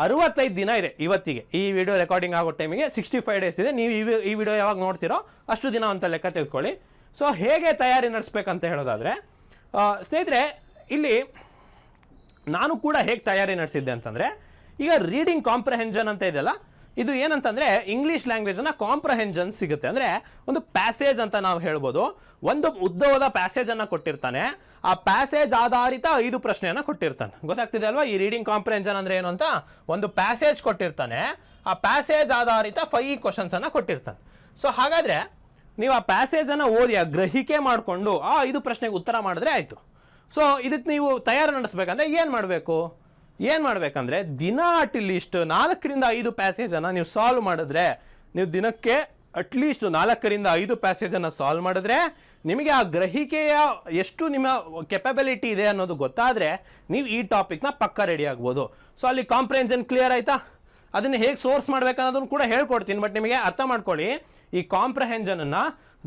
ಅರವತ್ತೈದು ದಿನ ಇದೆ ಇವತ್ತಿಗೆ ಈ ವಿಡಿಯೋ ರೆಕಾರ್ಡಿಂಗ್ ಆಗೋ ಟೈಮಿಗೆ ಸಿಕ್ಸ್ಟಿ ಫೈವ್ ಡೇಸ್ ಇದೆ. ನೀವು ಈ ವಿಡಿಯೋ ಯಾವಾಗ ನೋಡ್ತೀರೋ ಅಷ್ಟು ದಿನ ಅಂತ ಲೆಕ್ಕ ತೆಗೆದುಕೊಳ್ಳಿ ಸೊ ಹೇಗೆ ತಯಾರಿ ನಡೆಸ್ಬೇಕಂತ ಹೇಳೋದಾದರೆ ಸ್ನೇಹಿತರೆ, ಇಲ್ಲಿ ನಾನು ಕೂಡ ಹೇಗೆ ತಯಾರಿ ನಡೆಸಿದ್ದೆ ಅಂತಂದರೆ, ಈಗ ರೀಡಿಂಗ್ ಕಾಂಪ್ರಹೆನ್ಷನ್ ಅಂತ ಇದೆಯಲ್ಲ ಇದು ಏನಂತಂದರೆ ಇಂಗ್ಲೀಷ್ ಲ್ಯಾಂಗ್ವೇಜನ್ನು ಕಾಂಪ್ರಹೆನ್ಷನ್ ಸಿಗುತ್ತೆ. ಅಂದರೆ ಒಂದು ಪ್ಯಾಸೇಜ್ ಅಂತ ನಾವು ಹೇಳ್ಬೋದು. ಒಂದು ಉದ್ದವಾದ ಪ್ಯಾಸೇಜನ್ನು ಕೊಟ್ಟಿರ್ತಾನೆ. ಆ ಪ್ಯಾಸೇಜ್ ಆಧಾರಿತ ಐದು ಪ್ರಶ್ನೆಯನ್ನು ಕೊಟ್ಟಿರ್ತಾನೆ. ಗೊತ್ತಾಗ್ತಿದೆ ಅಲ್ವಾ? ಈ ರೀಡಿಂಗ್ ಕಾಂಪ್ರಹೆನ್ಷನ್ ಅಂದರೆ ಏನು ಅಂತ? ಒಂದು ಪ್ಯಾಸೇಜ್ ಕೊಟ್ಟಿರ್ತಾನೆ. ಆ ಪ್ಯಾಸೇಜ್ ಆಧಾರಿತ ಫೈವ್ ಕ್ವಶನ್ಸನ್ನು ಕೊಟ್ಟಿರ್ತಾನೆ. ಸೊ ಹಾಗಾದರೆ ನೀವು ಆ ಪ್ಯಾಸೇಜನ್ನು ಓದಿ, ಆ ಗ್ರಹಿಕೆ ಮಾಡಿಕೊಂಡು, ಆ ಐದು ಪ್ರಶ್ನೆಗೆ ಉತ್ತರ ಮಾಡಿದ್ರೆ ಆಯಿತು. ಸೊ ಇದಕ್ಕೆ ನೀವು ತಯಾರು ನಡೆಸ್ಬೇಕಂದ್ರೆ ಏನು ಮಾಡಬೇಕು? ಏನು ಮಾಡಬೇಕಂದ್ರೆ ದಿನ ಅಟ್ಲೀಸ್ಟ್ ನಾಲ್ಕರಿಂದ ಐದು ಪ್ಯಾಸೇಜನ್ನು ನೀವು ಸಾಲ್ವ್ ಮಾಡಿದ್ರೆ, ನೀವು ದಿನಕ್ಕೆ ಅಟ್ಲೀಸ್ಟ್ ನಾಲ್ಕರಿಂದ ಐದು ಪ್ಯಾಸೇಜನ್ನು ಸಾಲ್ವ್ ಮಾಡಿದ್ರೆ, ನಿಮಗೆ ಆ ಗ್ರಹಿಕೆಯ ಎಷ್ಟು ನಿಮ್ಮ ಕೆಪಬಿಲಿಟಿ ಇದೆ ಅನ್ನೋದು ಗೊತ್ತಾದರೆ ನೀವು ಈ ಟಾಪಿಕ್ನ ಪಕ್ಕ ರೆಡಿ ಆಗ್ಬೋದು. ಸೊ ಅಲ್ಲಿ ಕಾಂಪ್ರೆನ್ಷನ್ ಕ್ಲಿಯರ್ ಆಯ್ತಾ? ಅದನ್ನು ಹೇಗೆ ಸೋರ್ಸ್ ಮಾಡ್ಬೇಕು ಅನ್ನೋದನ್ನು ಕೂಡ ಹೇಳ್ಕೊಡ್ತೀನಿ ಬಟ್ ನಿಮಗೆ ಅರ್ಥ ಮಾಡ್ಕೊಳ್ಳಿ. ಈ ಕಾಂಪ್ರಹೆನ್ಷನನ್ನು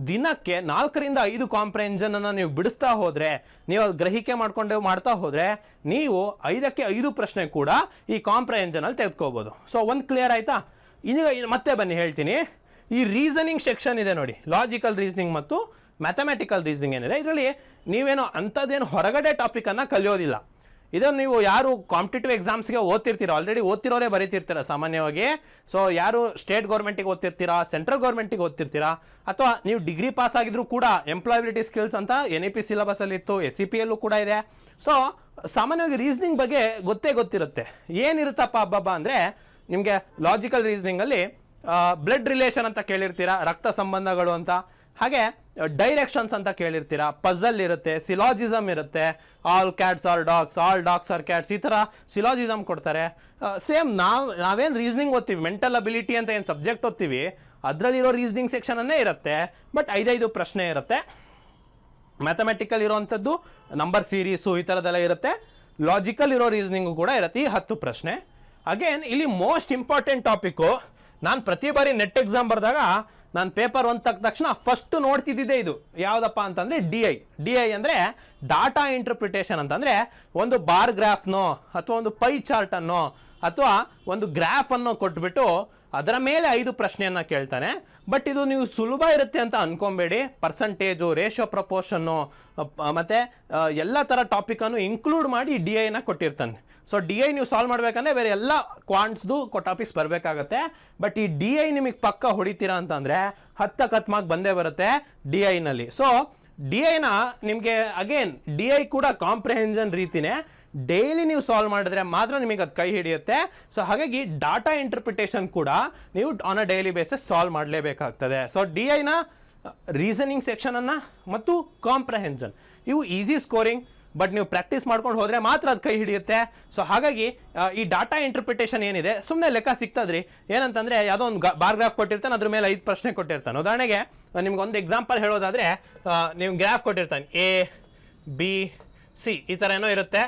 ದಿನಕ್ಕೆ ನಾಲ್ಕರಿಂದ ಐದು ಕಾಂಪ್ರಹೆನ್ಷನನ್ನು ನೀವು ಬಿಡಿಸ್ತಾ ಹೋದರೆ, ನೀವು ಅದು ಗ್ರಹಿಕೆ ಮಾಡ್ಕೊಂಡು ಮಾಡ್ತಾ ಹೋದರೆ, ನೀವು ಐದಕ್ಕೆ ಐದು ಪ್ರಶ್ನೆ ಕೂಡ ಈ ಕಾಂಪ್ರಹೆನ್ಷನಲ್ಲಿ ತೆಗೆದುಕೋಬೋದು. ಸೊ ಒಂದು ಕ್ಲಿಯರ್ ಆಯಿತಾ? ಈಗ ಮತ್ತೆ ಬನ್ನಿ, ಹೇಳ್ತೀನಿ. ಈ ರೀಸನಿಂಗ್ ಸೆಕ್ಷನ್ ಇದೆ ನೋಡಿ. ಲಾಜಿಕಲ್ ರೀಸನಿಂಗ್ ಮತ್ತು ಮ್ಯಾಥಮೆಟಿಕಲ್ ರೀಸನಿಂಗ್ ಏನಿದೆ. ಇದರಲ್ಲಿ ನೀವೇನೋ ಅಂಥದ್ದೇನು ಹೊರಗಡೆ ಟಾಪಿಕನ್ನು ಕಲಿಯೋದಿಲ್ಲ. ಇದನ್ನು ನೀವು ಯಾರು ಕಾಂಪಿಟೇಟಿವ್ ಎಕ್ಸಾಮ್ಸ್ಗೆ ಓದ್ತಿರ್ತೀರ ಆಲ್ರೆಡಿ ಓದ್ತಿರೋರೇ ಬರೀತಿರ್ತೀರ ಸಾಮಾನ್ಯವಾಗಿ. ಸೊ ಯಾರು ಸ್ಟೇಟ್ ಗೌರ್ಮೆಂಟಿಗೆ ಓದ್ತಿರ್ತೀರಾ ಸೆಂಟ್ರಲ್ ಗೌರ್ಮೆಂಟಿಗೆ ಓದ್ತಿರ್ತೀರಾ, ಅಥವಾ ನೀವು ಡಿಗ್ರಿ ಪಾಸ್ ಆಗಿದ್ರು ಕೂಡ ಎಂಪ್ಲಾಯಬಿಲಿಟಿ ಸ್ಕಿಲ್ಸ್ ಅಂತ ಎನ್ ಇ ಪಿ ಸಿಲೆಬಸಲ್ಲಿ ಇತ್ತು ಎಸ್ ಸಿ ಪಿ ಎಲ್ಲೂ ಕೂಡ ಇದೆ. ಸೊ ಸಾಮಾನ್ಯವಾಗಿ ರೀಸನಿಂಗ್ ಬಗ್ಗೆ ಗೊತ್ತೇ ಗೊತ್ತಿರುತ್ತೆ. ಏನಿರುತ್ತಪ್ಪ ಹಬ್ಬಬ್ಬ ಅಂದರೆ, ನಿಮಗೆ ಲಾಜಿಕಲ್ ರೀಸ್ನಿಂಗಲ್ಲಿ ಬ್ಲಡ್ ರಿಲೇಷನ್ ಅಂತ ಕೇಳಿರ್ತೀರಾ, ರಕ್ತ ಸಂಬಂಧಗಳು ಅಂತ. ಹಾಗೆ ಡೈರೆಕ್ಷನ್ಸ್ ಅಂತ ಕೇಳಿರ್ತೀರಾ? ಪಝಲ್ ಇರುತ್ತೆ ಸಿಲಾಜಿಸಮ್ ಇರುತ್ತೆ. All cats are dogs all dogs are cats ಈ ಥರ ಸಿಲಾಜಿಸಮ್ ಕೊಡ್ತಾರೆ. ಸೇಮ್ ನಾವು, ನಾವೇನು ರೀಸ್ನಿಂಗ್ ಓದ್ತೀವಿ? ಮೆಂಟಲ್ ಅಬಿಲಿಟಿ ಅಂತ ಏನು ಸಬ್ಜೆಕ್ಟ್ ಓದ್ತೀವಿ? ಅದರಲ್ಲಿರೋ ರೀಸ್ನಿಂಗ್ ಸೆಕ್ಷನನ್ನೇ ಇರುತ್ತೆ. ಬಟ್ ಐದೈದು ಪ್ರಶ್ನೆ ಇರುತ್ತೆ. ಮ್ಯಾಥಮೆಟಿಕಲ್ ಇರೋವಂಥದ್ದು ನಂಬರ್ ಸೀರೀಸು ಈ ಥರದ್ದೆಲ್ಲ ಇರುತ್ತೆ. ಲಾಜಿಕಲ್ ಇರೋ ರೀಸ್ನಿಂಗು ಕೂಡ ಇರುತ್ತೆ. ಈ ಹತ್ತು ಪ್ರಶ್ನೆ. ಅಗೇನ್ ಇಲ್ಲಿ ಮೋಸ್ಟ್ ಇಂಪಾರ್ಟೆಂಟ್ ಟಾಪಿಕ್ಕು ನಾನು ಪ್ರತಿ ಬಾರಿ ನೆಟ್ ಎಕ್ಸಾಮ್ ಬರೆದಾಗ ನಾನು ಪೇಪರ್ ಒಂದು ತಕ್ಕ ತಕ್ಷಣ ಫಸ್ಟ್ ನೋಡ್ತಿದ್ದಿದ್ದೆ ಇದು. ಯಾವುದಪ್ಪ ಅಂತಂದರೆ ಡಿ ಐ ಡಿ ಐ ಅಂದರೆ ಡಾಟಾ ಇಂಟರ್ಪ್ರಿಟೇಷನ್ ಅಂತಂದರೆ ಒಂದು ಬಾರ್ ಗ್ರಾಫ್ನೋ ಅಥವಾ ಒಂದು ಪೈ ಚಾರ್ಟನ್ನೋ ಅಥವಾ ಒಂದು ಗ್ರಾಫನ್ನು ಕೊಟ್ಬಿಟ್ಟು ಅದರ ಮೇಲೆ ಐದು ಪ್ರಶ್ನೆಯನ್ನು ಕೇಳ್ತಾನೆ. ಬಟ್ ಇದು ನೀವು ಸುಲಭ ಇರುತ್ತೆ ಅಂತ ಅಂದ್ಕೊಬೇಡಿ ಪರ್ಸಂಟೇಜು ರೇಷೋ ಪ್ರಪೋರ್ಷನ್ನು ಮತ್ತು ಎಲ್ಲ ಥರ ಟಾಪಿಕನ್ನು ಇನ್ಕ್ಲೂಡ್ ಮಾಡಿ ಡಿ ಐನ ಕೊಟ್ಟಿರ್ತಾನೆ. ಸೊ ಡಿ ಐ ನೀವು ಸಾಲ್ವ್ ಮಾಡಬೇಕಂದ್ರೆ ಬೇರೆ ಎಲ್ಲ ಕ್ವಾಂಟ್ಸ್ದು ಟಾಪಿಕ್ಸ್ ಬರಬೇಕಾಗತ್ತೆ. ಬಟ್ ಈ ಡಿ ಐ ನಿಮಗೆ ಪಕ್ಕ ಹೊಡಿತೀರಾ ಅಂತಂದರೆ ಹತ್ತಕ್ಕೆ ಹತ್ತು ಮಾರ್ಕ್ ಬಂದೇ ಬರುತ್ತೆ ಡಿ ಐನಲ್ಲಿ ಸೊ ಡಿ ಐನ ನಿಮಗೆ ಅಗೇನ್ ಡಿ ಐ ಕೂಡ ಕಾಂಪ್ರಿಹೆನ್ಷನ್ ರೀತಿನೇ ಡೈಲಿ ನೀವು ಸಾಲ್ವ್ ಮಾಡಿದ್ರೆ ಮಾತ್ರ ನಿಮಗೆ ಅದು ಕೈ ಹಿಡಿಯುತ್ತೆ. ಸೊ ಹಾಗಾಗಿ ಡಾಟಾ ಇಂಟರ್ಪ್ರಿಟೇಷನ್ ಕೂಡ ನೀವು on a daily bases solve ಮಾಡಲೇಬೇಕಾಗ್ತದೆ. So D ಐನ ರೀಸನಿಂಗ್ ಸೆಕ್ಷನನ್ನು ಮತ್ತು ಕಾಂಪ್ರಹೆನ್ಷನ್ ಇವು ಈಸಿ ಸ್ಕೋರಿಂಗ್ ಬಟ್ ನೀವು ಪ್ರಾಕ್ಟೀಸ್ ಮಾಡ್ಕೊಂಡು ಹೋದರೆ ಮಾತ್ರ ಅದು ಕೈ ಹಿಡಿಯುತ್ತೆ. ಸೊ ಹಾಗಾಗಿ ಈ ಡಾಟಾ ಇಂಟರ್ಪ್ರಿಟೇಷನ್ ಏನಿದೆ ಸುಮ್ಮನೆ ಲೆಕ್ಕ ಸಿಗ್ತದ್ರಿ ಏನಂತಂದರೆ, ಯಾವುದೋ ಒಂದು ಬಾರ್ ಗ್ರಾಫ್ ಕೊಟ್ಟಿರ್ತಾನೆ, ಅದ್ರ ಮೇಲೆ ಐದು ಪ್ರಶ್ನೆ ಕೊಟ್ಟಿರ್ತಾನೆ. ಉದಾಹರಣೆಗೆ ನಿಮ್ಗೊಂದು ಎಕ್ಸಾಂಪಲ್ ಹೇಳೋದಾದರೆ ನೀವು ಗ್ರಾಫ್ ಕೊಟ್ಟಿರ್ತಾನೆ. ಎ ಬಿ ಸಿ ಈ ಥರ ಏನೋ ಇರುತ್ತೆ.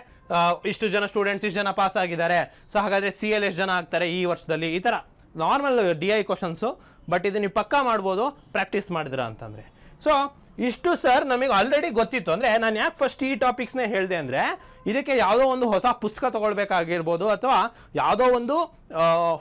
ಇಷ್ಟು ಜನ ಸ್ಟೂಡೆಂಟ್ಸ್ ಇಷ್ಟು ಜನ ಪಾಸ್ ಆಗಿದ್ದಾರೆ. ಸೊ ಹಾಗಾದರೆ ಸಿ ಎಲ್ ಎಷ್ಟು ಜನ ಆಗ್ತಾರೆ ಈ ವರ್ಷದಲ್ಲಿ? ಈ ಥರ normal D I questions but ಇದು ನೀವು ಪಕ್ಕಾ ಮಾಡ್ಬೋದು ಪ್ರಾಕ್ಟೀಸ್ ಮಾಡಿದ್ರ ಅಂತಂದರೆ. ಸೊ ಇಷ್ಟು ಸರ್ ನಮಗೆ ಆಲ್ರೆಡಿ ಗೊತ್ತಿತ್ತು. ಅಂದರೆ ನಾನು ಯಾಕೆ ಫಸ್ಟ್ ಈ ಟಾಪಿಕ್ಸ್ನೇ ಹೇಳಿದೆ ಅಂದರೆ, ಇದಕ್ಕೆ ಯಾವುದೋ ಒಂದು ಹೊಸ ಪುಸ್ತಕ ತೊಗೊಳ್ಬೇಕಾಗಿರ್ಬೋದು ಅಥವಾ ಯಾವುದೋ ಒಂದು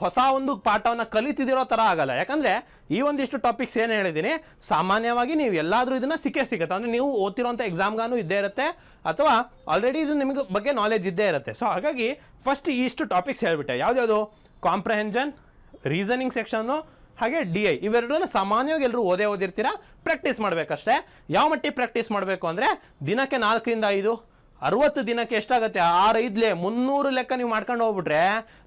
ಹೊಸ ಒಂದು ಪಾಠವನ್ನು ಕಲಿತಿದಿರೋ ಥರ ಆಗಲ್ಲ. ಯಾಕಂದರೆ ಈ ಒಂದಿಷ್ಟು ಟಾಪಿಕ್ಸ್ ಏನು ಹೇಳಿದ್ದೀನಿ, ಸಾಮಾನ್ಯವಾಗಿ ನೀವು ಎಲ್ಲಾದರೂ ಇದನ್ನು ಸಿಕ್ಕೇ ಸಿಗುತ್ತೆ. ಅಂದರೆ ನೀವು ಓದ್ತಿರೋಂಥ ಎಕ್ಸಾಮ್ಗಾನು ಇದ್ದೇ ಇರುತ್ತೆ, ಅಥವಾ ಆಲ್ರೆಡಿ ಇದು ನಿಮಗೆ ಬಗ್ಗೆ ನಾಲೆಜ್ ಇದ್ದೇ ಇರುತ್ತೆ. ಸೊ ಹಾಗಾಗಿ ಫಸ್ಟ್ ಇಷ್ಟು ಟಾಪಿಕ್ಸ್ ಹೇಳ್ಬಿಟ್ಟೆ. ಯಾವುದ್ಯಾವುದು? ಕಾಂಪ್ರಹೆನ್ಷನ್ ರೀಸನಿಂಗ್ ಸೆಕ್ಷನ್ನು ಹಾಗೆ ಡಿ ಐ ಇವೆರಡೂ ಸಾಮಾನ್ಯವಾಗಿ ಎಲ್ಲರೂ ಓದೇ ಓದಿರ್ತೀರಾ? ಪ್ರಾಕ್ಟೀಸ್ ಮಾಡಬೇಕಷ್ಟೇ. ಯಾವ ಮಟ್ಟಿಗೆ ಪ್ರಾಕ್ಟೀಸ್ ಮಾಡಬೇಕು ಅಂದರೆ ದಿನಕ್ಕೆ ನಾಲ್ಕರಿಂದ ಐದು, ಅರವತ್ತು ದಿನಕ್ಕೆ ಎಷ್ಟಾಗುತ್ತೆ? ಆರು ಐದ್ಲೆ ಮುನ್ನೂರು ಲೆಕ್ಕ ನೀವು ಮಾಡ್ಕೊಂಡು ಹೋಗ್ಬಿಟ್ರೆ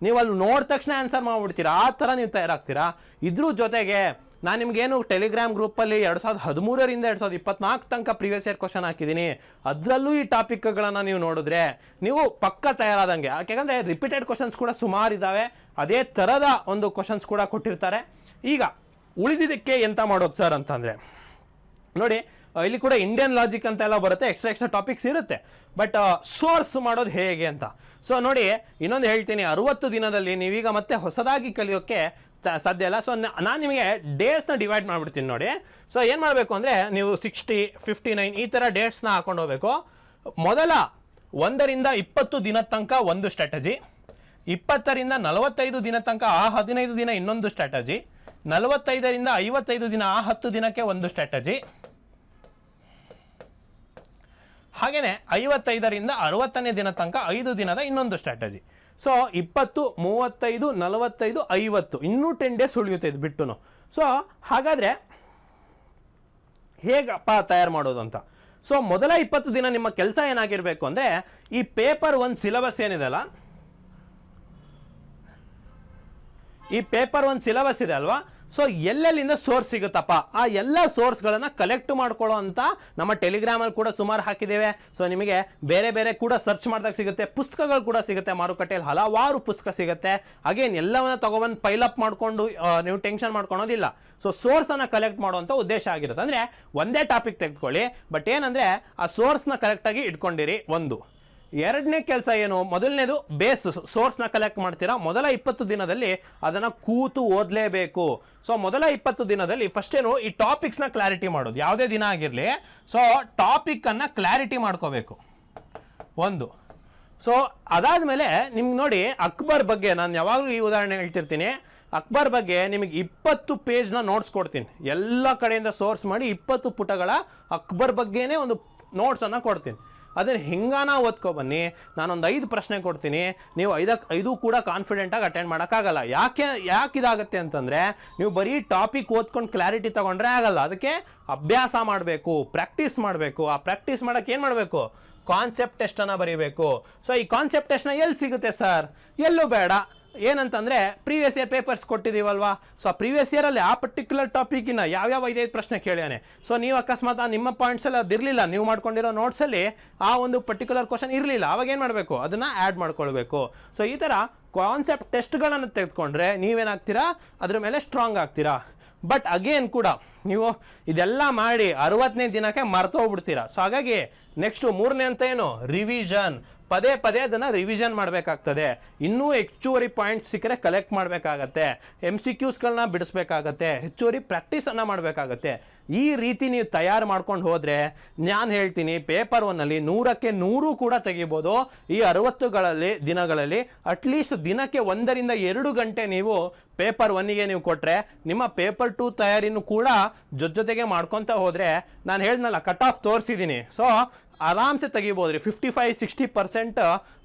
ನೀವು ಅಲ್ಲಿ ನೋಡಿದ ತಕ್ಷಣ ಆನ್ಸರ್ ಮಾಡ್ಬಿಡ್ತೀರಾ? ಆ ಥರ ನೀವು ತಯಾರಾಗ್ತೀರಾ? ಇದ್ರ ಜೊತೆಗೆ ನಾನು ನಿಮಗೇನು ಟೆಲಿಗ್ರಾಮ್ ಗ್ರೂಪಲ್ಲಿ ಎರಡು ಸಾವಿರದ ಹದಿಮೂರರಿಂದ ಎರಡು ಸಾವಿರದ ಇಪ್ಪತ್ನಾಲ್ಕು ತನಕ ಪ್ರಿವಿಯಸ್ ಇಯರ್ ಕ್ವಶನ್ ಹಾಕಿದ್ದೀನಿ. ಅದರಲ್ಲೂ ಈ ಟಾಪಿಕ್ಗಳನ್ನು ನೀವು ನೋಡಿದ್ರೆ ನೀವು ಪಕ್ಕ ತಯಾರಾದಂಗೆ. ಯಾಕೆಂದರೆ ರಿಪೀಟೆಡ್ ಕ್ವಶನ್ಸ್ ಕೂಡ ಸುಮಾರು ಇದ್ದಾವೆ ಅದೇ ಥರದ ಒಂದು ಕ್ವಶನ್ಸ್ ಕೂಡ ಕೊಟ್ಟಿರ್ತಾರೆ. ಈಗ ಉಳಿದಿದ್ದಕ್ಕೆ ಎಂತ ಮಾಡೋದು ಸರ್ ಅಂತಂದರೆ, ನೋಡಿ ಇಲ್ಲಿ ಕೂಡ ಇಂಡಿಯನ್ ಲಾಜಿಕ್ ಅಂತ ಎಲ್ಲ ಬರುತ್ತೆ ಎಕ್ಸ್ಟ್ರಾ ಎಕ್ಸ್ಟ್ರಾ ಟಾಪಿಕ್ಸ್ ಇರುತ್ತೆ. ಬಟ್ ಸೋರ್ಸ್ ಮಾಡೋದು ಹೇಗೆ ಅಂತ. ಸೊ ನೋಡಿ, ಇನ್ನೊಂದು ಹೇಳ್ತೀನಿ, ಅರುವತ್ತು ದಿನದಲ್ಲಿ ನೀವೀಗ ಮತ್ತೆ ಹೊಸದಾಗಿ ಕಲಿಯೋಕ್ಕೆ ಸಾಧ್ಯ ಇಲ್ಲ. ಸೊ ನಾನು ನಿಮಗೆ ಡೇಸ್ನ ಡಿವೈಡ್ ಮಾಡಿಬಿಡ್ತೀನಿ ನೋಡಿ. ಸೊ ಏನು ಮಾಡಬೇಕು ಅಂದರೆ, ನೀವು ಸಿಕ್ಸ್ಟಿ ಫಿಫ್ಟಿ ನೈನ್ ಈ ಥರ ಡೇಟ್ಸ್ನ ಹಾಕೊಂಡು ಹೋಗಬೇಕು. ಮೊದಲ ಒಂದರಿಂದ ಇಪ್ಪತ್ತು ದಿನದ ತನಕ ಒಂದು ಸ್ಟ್ರಾಟಜಿ ಇಪ್ಪತ್ತರಿಂದ ನಲವತ್ತೈದು ದಿನ ತನಕ ಆ ಹದಿನೈದು ದಿನ ಇನ್ನೊಂದು ಸ್ಟ್ರಾಟಜಿ ನಲವತ್ತೈದರಿಂದ ಐವತ್ತೈದು ದಿನ, ಆ ಹತ್ತು ದಿನಕ್ಕೆ ಒಂದು ಸ್ಟ್ರಾಟಜಿ ಹಾಗೆಯೇ ಐವತ್ತೈದರಿಂದ ಅರವತ್ತನೇ ದಿನ ತನಕ ಐದು ದಿನದ ಇನ್ನೊಂದು ಸ್ಟ್ರಾಟಜಿ ಸೊ ಇಪ್ಪತ್ತು, ಮೂವತ್ತೈದು, ನಲವತ್ತೈದು, ಐವತ್ತು, ಇನ್ನೂ ಟೆನ್ ಡೇಸ್ ಉಳಿಯುತ್ತೆ ಇದು ಬಿಟ್ಟು. ಸೊ ಹಾಗಾದರೆ ಹೇಗಪ್ಪ ತಯಾರು ಮಾಡೋದು ಅಂತ? ಸೊ ಮೊದಲ ಇಪ್ಪತ್ತು ದಿನ ನಿಮ್ಮ ಕೆಲಸ ಏನಾಗಿರಬೇಕು ಅಂದರೆ ಈ ಪೇಪರ್ ಒಂದು ಸಿಲೆಬಸ್ ಏನಿದೆಲ್ಲ ಈ ಪೇಪರ್ ಒಂದು ಸಿಲೆಬಸ್ ಇದೆ ಅಲ್ವಾ? ಸೊ ಎಲ್ಲೆಲ್ಲಿಂದ ಸೋರ್ಸ್ ಸಿಗುತ್ತಪ್ಪ? ಆ ಎಲ್ಲ ಸೋರ್ಸ್ಗಳನ್ನು ಕಲೆಕ್ಟ್ ಮಾಡ್ಕೊಳ್ಳೋ ಅಂತ ನಮ್ಮ ಟೆಲಿಗ್ರಾಮಲ್ಲಿ ಕೂಡ ಸುಮಾರು ಹಾಕಿದ್ದೇವೆ. ಸೊ ನಿಮಗೆ ಬೇರೆ ಬೇರೆ ಕೂಡ ಸರ್ಚ್ ಮಾಡಿದಾಗ ಸಿಗುತ್ತೆ. ಪುಸ್ತಕಗಳು ಕೂಡ ಸಿಗುತ್ತೆ ಮಾರುಕಟ್ಟೆಯಲ್ಲಿ. ಹಲವಾರು ಪುಸ್ತಕ ಸಿಗುತ್ತೆ. ಅಗೇನ್ ಎಲ್ಲವನ್ನ ತಗೊಬಂದು ಪೈಲಪ್ ಮಾಡಿಕೊಂಡು ನೀವು ಟೆನ್ಷನ್ ಮಾಡ್ಕೊಳೋದಿಲ್ಲ. ಸೊ ಸೋರ್ಸನ್ನು ಕಲೆಕ್ಟ್ ಮಾಡುವಂಥ ಉದ್ದೇಶ ಆಗಿರುತ್ತೆ. ಅಂದರೆ, ಒಂದೇ ಟಾಪಿಕ್ ತೆಗೆದುಕೊಳ್ಳಿ. ಬಟ್ ಏನಂದರೆ, ಆ ಸೋರ್ಸ್ನ ಕರೆಕ್ಟಾಗಿ ಇಟ್ಕೊಂಡಿರಿ, ಒಂದು. ಎರಡನೇ ಕೆಲಸ ಏನು? ಮೊದಲನೇದು ಬೇಸ್ ಸೋರ್ಸ್ನ ಕಲೆಕ್ಟ್ ಮಾಡ್ತೀರಾ? ಮೊದಲ ಇಪ್ಪತ್ತು ದಿನದಲ್ಲಿ ಅದನ್ನು ಕೂತು ಓದಲೇಬೇಕು. ಸೊ ಮೊದಲ ಇಪ್ಪತ್ತು ದಿನದಲ್ಲಿ ಫಸ್ಟ್ ಏನು ಈ ಟಾಪಿಕ್ಸ್ನ ಕ್ಲಾರಿಟಿ ಮಾಡೋದು. ಯಾವುದೇ ದಿನ ಆಗಿರಲಿ. ಸೊ ಟಾಪಿಕ್ಕನ್ನು ಕ್ಲಾರಿಟಿ ಮಾಡ್ಕೋಬೇಕು. ಒಂದು. ಸೊ ಅದಾದಮೇಲೆ ನಿಮ್ಗೆ ನೋಡಿ ಅಕ್ಬರ್ ಬಗ್ಗೆ ನಾನು ಯಾವಾಗಲೂ ಈ ಉದಾಹರಣೆ ಹೇಳ್ತಿರ್ತೀನಿ. ಅಕ್ಬರ್ ಬಗ್ಗೆ ನಿಮಗೆ ಇಪ್ಪತ್ತು ಪೇಜ್ನ ನೋಟ್ಸ್ ಕೊಡ್ತೀನಿ. ಎಲ್ಲ ಕಡೆಯಿಂದ ಸೋರ್ಸ್ ಮಾಡಿ ಇಪ್ಪತ್ತು ಪುಟಗಳ ಅಕ್ಬರ್ ಬಗ್ಗೆನೇ ಒಂದು ನೋಟ್ಸನ್ನು ಕೊಡ್ತೀನಿ. ಅದನ್ನು ಹಿಂಗಾನ ಓದ್ಕೊಬನ್ನಿ ನಾನೊಂದು ಐದು ಪ್ರಶ್ನೆ ಕೊಡ್ತೀನಿ. ನೀವು ಐದಕ್ಕೆ ಐದು ಕೂಡ ಕಾನ್ಫಿಡೆಂಟಾಗಿ ಅಟೆಂಡ್ ಮಾಡೋಕ್ಕಾಗಲ್ಲ. ಯಾಕೆ ಯಾಕೆ ಇದಾಗುತ್ತೆ ಅಂತಂದರೆ, ನೀವು ಬರೀ ಟಾಪಿಕ್ ಓದ್ಕೊಂಡು ಕ್ಲಾರಿಟಿ ತೊಗೊಂಡ್ರೆ ಆಗಲ್ಲ. ಅದಕ್ಕೆ ಅಭ್ಯಾಸ ಮಾಡಬೇಕು ಪ್ರಾಕ್ಟೀಸ್ ಮಾಡಬೇಕು. ಆ ಪ್ರಾಕ್ಟೀಸ್ ಮಾಡೋಕ್ಕೆ ಏನು ಮಾಡಬೇಕು? ಕಾನ್ಸೆಪ್ಟ್ ಟೆಸ್ಟನ್ನು ಬರೀಬೇಕು. ಸೊ ಈ ಕಾನ್ಸೆಪ್ಟ್ ಟೆಸ್ಟ್ನ ಎಲ್ಲಿ ಸಿಗುತ್ತೆ ಸರ್ ಎಲ್ಲೂ ಬೇಡ. ಏನಂತಂದರೆ ಪ್ರೀವಿಯಸ್ ಇಯರ್ ಪೇಪರ್ಸ್ ಕೊಟ್ಟಿದ್ದೀವಲ್ವಾ? ಸೊ ಪ್ರೀವಿಯಸ್ ಇಯರಲ್ಲಿ ಆ ಪರ್ಟಿಕ್ಯುಲರ್ ಟಾಪಿಕಿನ ಯಾವ್ಯಾವ ಐದೈದು ಪ್ರಶ್ನೆ ಕೇಳ್ಯಾನೆ. ಸೊ ನೀವು ಅಕಸ್ಮಾತ್ ಆ ನಿಮ್ಮ ಪಾಯಿಂಟ್ಸ್ ಅಲ್ಲಿ ಅದಿರಲಿಲ್ಲ ನೀವು ಮಾಡ್ಕೊಂಡಿರೋ ನೋಟ್ಸಲ್ಲಿ ಆ ಒಂದು ಪರ್ಟಿಕ್ಯುಲರ್ ಕ್ವಶನ್ ಇರಲಿಲ್ಲ. ಅವಾಗ ಏನು ಮಾಡಬೇಕು? ಅದನ್ನು ಆ್ಯಡ್ ಮಾಡ್ಕೊಳ್ಬೇಕು. ಸೊ ಈ ಥರ ಕಾನ್ಸೆಪ್ಟ್ ಟೆಸ್ಟ್ಗಳನ್ನು ತೆಗೆದುಕೊಂಡ್ರೆ ನೀವೇನಾಗ್ತೀರಾ? ಅದ್ರ ಮೇಲೆ ಸ್ಟ್ರಾಂಗ್ ಆಗ್ತೀರಾ? ಬಟ್ ಅಗೇನ್ ಕೂಡ, ನೀವು ಇದೆಲ್ಲ ಮಾಡಿ ಅರವತ್ತನೇ ದಿನಕ್ಕೆ ಮರ್ತೋಗ್ಬಿಡ್ತೀರಾ. ಸೊ ಹಾಗಾಗಿ ನೆಕ್ಸ್ಟು ಮೂರನೇ ಅಂತ ಏನು? ರಿವಿಷನ್ ಪದೇ ಪದೇ ಅದನ್ನು ರಿವಿಷನ್ ಮಾಡಬೇಕಾಗ್ತದೆ. ಇನ್ನೂ ಹೆಚ್ಚುವರಿ ಪಾಯಿಂಟ್ಸ್ ಸಿಕ್ಕರೆ ಕಲೆಕ್ಟ್ ಮಾಡಬೇಕಾಗತ್ತೆ. ಎಂ ಸಿ ಕ್ಯೂಸ್ಗಳನ್ನ ಬಿಡಿಸ್ಬೇಕಾಗತ್ತೆ. ಹೆಚ್ಚುವರಿ ಪ್ರಾಕ್ಟೀಸನ್ನು ಮಾಡಬೇಕಾಗತ್ತೆ. ಈ ರೀತಿ ನೀವು ತಯಾರು ಮಾಡ್ಕೊಂಡು ಹೋದರೆ, ನಾನು ಹೇಳ್ತೀನಿ ಪೇಪರ್ ಒನ್ನಲ್ಲಿ ನೂರಕ್ಕೆ ನೂರು ಕೂಡ ತೆಗಿಬೋದು. ಈ ಅರವತ್ತುಗಳಲ್ಲಿ, ದಿನಗಳಲ್ಲಿ ಅಟ್ಲೀಸ್ಟ್ ದಿನಕ್ಕೆ ಒಂದರಿಂದ ಎರಡು ಗಂಟೆ ನೀವು ಪೇಪರ್ ಒನ್ನಿಗೆ ನೀವು ಕೊಟ್ಟರೆ ನಿಮ್ಮ ಪೇಪರ್ ಟು ತಯಾರಿನೂ ಕೂಡ ಜೊತೆಗೆ ಮಾಡ್ಕೊತ ಹೋದರೆ, ನಾನು ಹೇಳ್ದನಲ್ಲ ಕಟ್ ಆಫ್ ತೋರಿಸಿದ್ದೀನಿ ಸೊ ಆರಾಮ್ಸೆ ತೆಗಿಬೋದು ರೀ fifty five sixty percent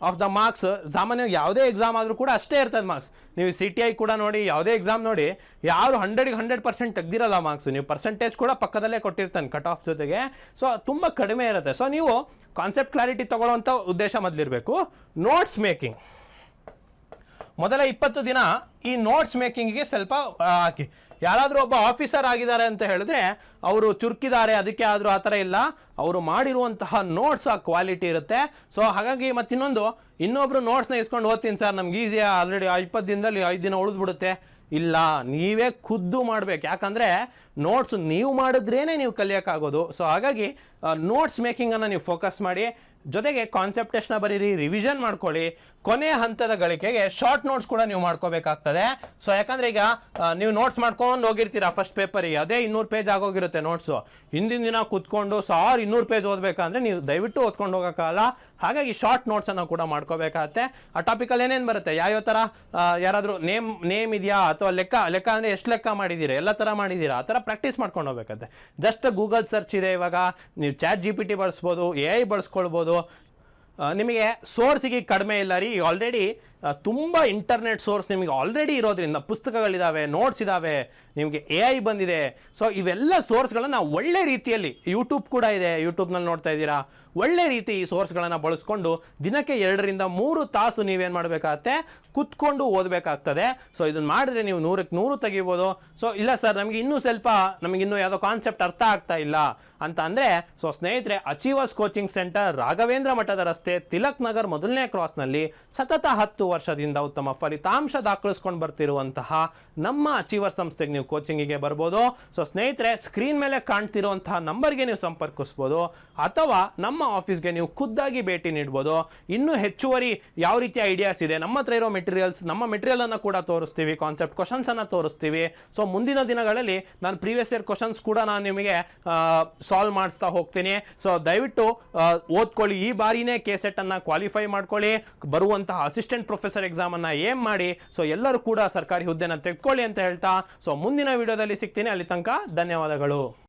of the marks ಸಾಮಾನ್ಯವಾಗಿ ಯಾವುದೇ ಎಕ್ಸಾಮ್ ಆದರೂ ಕೂಡ ಅಷ್ಟೇ ಇರ್ತದೆ ಮಾರ್ಕ್ಸ್ ನೀವು ಸಿ ಟಿ ಐ ಕೂಡ ನೋಡಿ, ಯಾವುದೇ ಎಕ್ಸಾಮ್ ನೋಡಿ, ಯಾರು ಹಂಡ್ರೆಡ್ಗೆ ಹಂಡ್ರೆಡ್ ಪರ್ಸೆಂಟ್ ತೆಗ್ದಿರಲ್ಲ ಮಾರ್ಕ್ಸ್ ನೀವು ಪರ್ಸೆಂಟೇಜ್ ಕೂಡ ಪಕ್ಕದಲ್ಲೇ ಕೊಟ್ಟಿರ್ತಾನೆ ಕಟ್ ಆಫ್ ಜೊತೆಗೆ. ಸೊ ತುಂಬ ಕಡಿಮೆ ಇರುತ್ತೆ. ಸೊ ನೀವು ಕಾನ್ಸೆಪ್ಟ್ ಕ್ಲಾರಿಟಿ ತೊಗೊಳ್ಳೋವಂಥ ಉದ್ದೇಶ ಮೊದಲಿರಬೇಕು. ನೋಟ್ಸ್ ಮೇಕಿಂಗ್ ಮೊದಲ ಇಪ್ಪತ್ತು ದಿನ ಈ ನೋಟ್ಸ್ ಮೇಕಿಂಗಿಗೆ ಸ್ವಲ್ಪ ಹಾಕಿ. ಯಾರಾದರೂ ಒಬ್ಬ ಆಫೀಸರ್ ಆಗಿದ್ದಾರೆ ಅಂತ ಹೇಳಿದ್ರೆ ಅವರು ಚುರುಕಿದ್ದಾರೆ, ಅದಕ್ಕೆ ಆದರೂ ಆ ಥರ ಇಲ್ಲ. ಅವರು ಮಾಡಿರುವಂತಹ ನೋಟ್ಸ್ ಆ ಕ್ವಾಲಿಟಿ ಇರುತ್ತೆ. ಸೊ ಹಾಗಾಗಿ ಮತ್ತಿನ್ನೊಂದು, ಇನ್ನೊಬ್ರು ನೋಟ್ಸ್ನ ಇಸ್ಕೊಂಡು ಓದ್ತೀನಿ ಸರ್, ನಮ್ಗೆ ಈಸಿ ಆಲ್ರೆಡಿ ಇಪ್ಪತ್ತು ದಿನದಲ್ಲಿ ಐದು ದಿನ ಉಳಿದ್ಬಿಡುತ್ತೆ. ಇಲ್ಲ, ನೀವೇ ಖುದ್ದು ಮಾಡ್ಬೇಕು. ಯಾಕಂದರೆ ನೋಟ್ಸ್ ನೀವು ಮಾಡಿದ್ರೇನೆ ನೀವು ಕಲಿಯೋಕ್ಕಾಗೋದು. ಸೊ ಹಾಗಾಗಿ ನೋಟ್ಸ್ ಮೇಕಿಂಗನ್ನು ನೀವು ಫೋಕಸ್ ಮಾಡಿ. ಜೊತೆಗೆ ಕಾನ್ಸೆಪ್ಟ್ ಟೆಸ್ಟ್ನ ಬರೀರಿ ರಿವಿಷನ್ ಮಾಡ್ಕೊಳ್ಳಿ. ಕೊನೆಯ ಹಂತದ ಗಳಿಕೆಗೆ ಶಾರ್ಟ್ ನೋಟ್ಸ್ ಕೂಡ ನೀವು ಮಾಡ್ಕೋಬೇಕಾಗ್ತದೆ. ಸೊ ಯಾಕಂದ್ರೆ ಈಗ ನೀವು ನೋಟ್ಸ್ ಮಾಡ್ಕೊಂಡು ಹೋಗಿರ್ತೀರಾ ಫಸ್ಟ್ ಪೇಪರಿಗೆ ಅದೇ ಇನ್ನೂರು ಪೇಜ್ ಆಗೋಗಿರುತ್ತೆ ನೋಟ್ಸು ಹಿಂದಿನ ದಿನ ಕೂತ್ಕೊಂಡು ಸಾರ್ ಇನ್ನೂರು ಪೇಜ್ ಓದಬೇಕಂದ್ರೆ ನೀವು ದಯವಿಟ್ಟು ಓದ್ಕೊಂಡು ಹೋಗೋಕ್ಕಾಗಲ್ಲ. ಹಾಗಾಗಿ ಶಾರ್ಟ್ ನೋಟ್ಸನ್ನು ಕೂಡ ಮಾಡ್ಕೋಬೇಕಾಗತ್ತೆ. ಆ ಟಾಪಿಕಲ್ಲಿ ಏನೇನು ಬರುತ್ತೆ? ಯಾವ್ಯಾವ ಥರ ಯಾರಾದರೂ ನೇಮ್ ನೇಮ್ ಇದೆಯಾ? ಅಥವಾ ಲೆಕ್ಕ ಲೆಕ್ಕ ಅಂದರೆ ಎಷ್ಟು ಲೆಕ್ಕ ಮಾಡಿದ್ದೀರಾ ಎಲ್ಲ ಥರ ಮಾಡಿದ್ದೀರಾ ಆ ಥರ ಪ್ರಾಕ್ಟೀಸ್ ಮಾಡ್ಕೊಂಡು ಹೋಗ್ಬೇಕಂತೆ ಜಸ್ಟ್ ಗೂಗಲ್ ಸರ್ಚ್ ಇದೆ ಇವಾಗ. ನೀವು ಚಾಟ್ ಜಿ ಪಿ ಟಿ ಬಳಸ್ಬೋದು ಎ ಐ ಬಳಸ್ಕೊಳ್ಬೋದು. ನಿಮಗೆ ಸೋರ್ಸಿಗೆ ಕಡಿಮೆ ಇಲ್ಲ ರೀ. ಆಲ್ರೆಡಿ ತುಂಬ ಇಂಟರ್ನೆಟ್ ಸೋರ್ಸ್ ನಿಮಗೆ ಆಲ್ರೆಡಿ ಇರೋದ್ರಿಂದ ಪುಸ್ತಕಗಳಿದ್ದಾವೆ ನೋಟ್ಸ್ ಇದ್ದಾವೆ ನಿಮಗೆ ಎ ಐ ಬಂದಿದೆ. ಸೊ ಇವೆಲ್ಲ ಸೋರ್ಸ್ಗಳನ್ನು ಒಳ್ಳೆ ರೀತಿಯಲ್ಲಿ ಯೂಟ್ಯೂಬ್ ಕೂಡ ಇದೆ ಯೂಟ್ಯೂಬ್ನಲ್ಲಿ ನೋಡ್ತಾ ಇದ್ದೀರಾ. ಒಳ್ಳೆ ರೀತಿ ಈ ಸೋರ್ಸ್ಗಳನ್ನು ಬಳಸ್ಕೊಂಡು ದಿನಕ್ಕೆ ಎರಡರಿಂದ ಮೂರು ತಾಸು ನೀವೇನು ಮಾಡಬೇಕಾಗತ್ತೆ? ಕುತ್ಕೊಂಡು ಓದಬೇಕಾಗ್ತದೆ. ಸೊ ಇದನ್ನು ಮಾಡಿದ್ರೆ ನೀವು ನೂರಕ್ಕೆ ನೂರು ತೆಗಿಬೋದು. ಸೊ ಇಲ್ಲ ಸರ್ ನಮಗೆ ಇನ್ನೂ ಸ್ವಲ್ಪ, ನಮಗೆ ಇನ್ನೂ ಯಾವುದೋ ಕಾನ್ಸೆಪ್ಟ್ ಅರ್ಥ ಆಗ್ತಾ ಇಲ್ಲ. ಅಂತ ಅಂದರೆ ಸೊ ಸ್ನೇಹಿತರೆ ಅಚೀವರ್ಸ್ ಕೋಚಿಂಗ್ ಸೆಂಟರ್ ರಾಘವೇಂದ್ರ ಮಠದ ರಸ್ತೆ, ತಿಲಕ್ ನಗರ್ ಮೊದಲನೇ ಕ್ರಾಸ್ನಲ್ಲಿ ಸತತ ಹತ್ತು ವರ್ಷದಿಂದ ಉತ್ತಮ ಫಲಿತಾಂಶ ದಾಖಲಿಸ್ಕೊಂಡು ಬರ್ತಿರುವಂತಹ ನಮ್ಮ ಅಚೀವರ್ ಸಂಸ್ಥೆಗೆ ನೀವು ಕೋಚಿಂಗಿಗೆ ಬರ್ಬೋದು. ಸೊ ಸ್ನೇಹಿತರೆ ಸ್ಕ್ರೀನ್ ಮೇಲೆ ಕಾಣ್ತಿರುವಂತಹ ನಂಬರ್ಗೆ ನೀವು ಸಂಪರ್ಕಿಸ್ಬೋದು. ಅಥವಾ ನಮ್ಮ ಆಫೀಸ್ಗೆ ನೀವು ಖುದ್ದಾಗಿ ಭೇಟಿ ನೀಡ್ಬೋದು. ಇನ್ನೂ ಹೆಚ್ಚುವರಿ ಯಾವ ರೀತಿ ಐಡಿಯಾಸ್ ಇದೆ, ನಮ್ಮ ಹತ್ರ ಇರೋ ಮೆಟೀರಿಯಲ್ಸ್ ನಮ್ಮ ಮೆಟೀರಿಯಲ್ ಅನ್ನು ಕೂಡ ತೋರಿಸ್ತೀವಿ ಕಾನ್ಸೆಪ್ಟ್ ಕ್ವಶನ್ಸ್ ಅನ್ನು ತೋರಿಸ್ತೀವಿ. ಸೊ ಮುಂದಿನ ದಿನಗಳಲ್ಲಿ ನಾನು ಪ್ರೀವಿಯಸ್ ಇಯರ್ ಕ್ವಶನ್ಸ್ ಕೂಡ ನಾನು ನಿಮಗೆ ಸಾಲ್ವ್ ಮಾಡಿಸ್ತಾ ಹೋಗ್ತೀನಿ. ಸೊ ದಯವಿಟ್ಟು ಓದ್ಕೊಳ್ಳಿ. ಈ ಬಾರಿನೇ ಕೆ ಸೆಟ್ ಅನ್ನ ಕ್ವಾಲಿಫೈ ಮಾಡ್ಕೊಳ್ಳಿ. ಬರುವಂತಹ ಅಸಿಸ್ಟೆಂಟ್ ಪ್ರೊಫೆಸರ್ ಅನ್ನ ಏಮ್ ಮಾಡಿ? ಸೊ ಎಲ್ಲರೂ ಕೂಡ ಸರ್ಕಾರಿ ಹುದ್ದೆನ ತೆಗೆದುಕೊಳ್ಳಿ ಅಂತ ಹೇಳ್ತಾ ಸೊ ಮುಂದಿನ ವಿಡಿಯೋದಲ್ಲಿ ಸಿಗ್ತೀನಿ. ಅಲ್ಲಿ ತನಕ ಧನ್ಯವಾದಗಳು.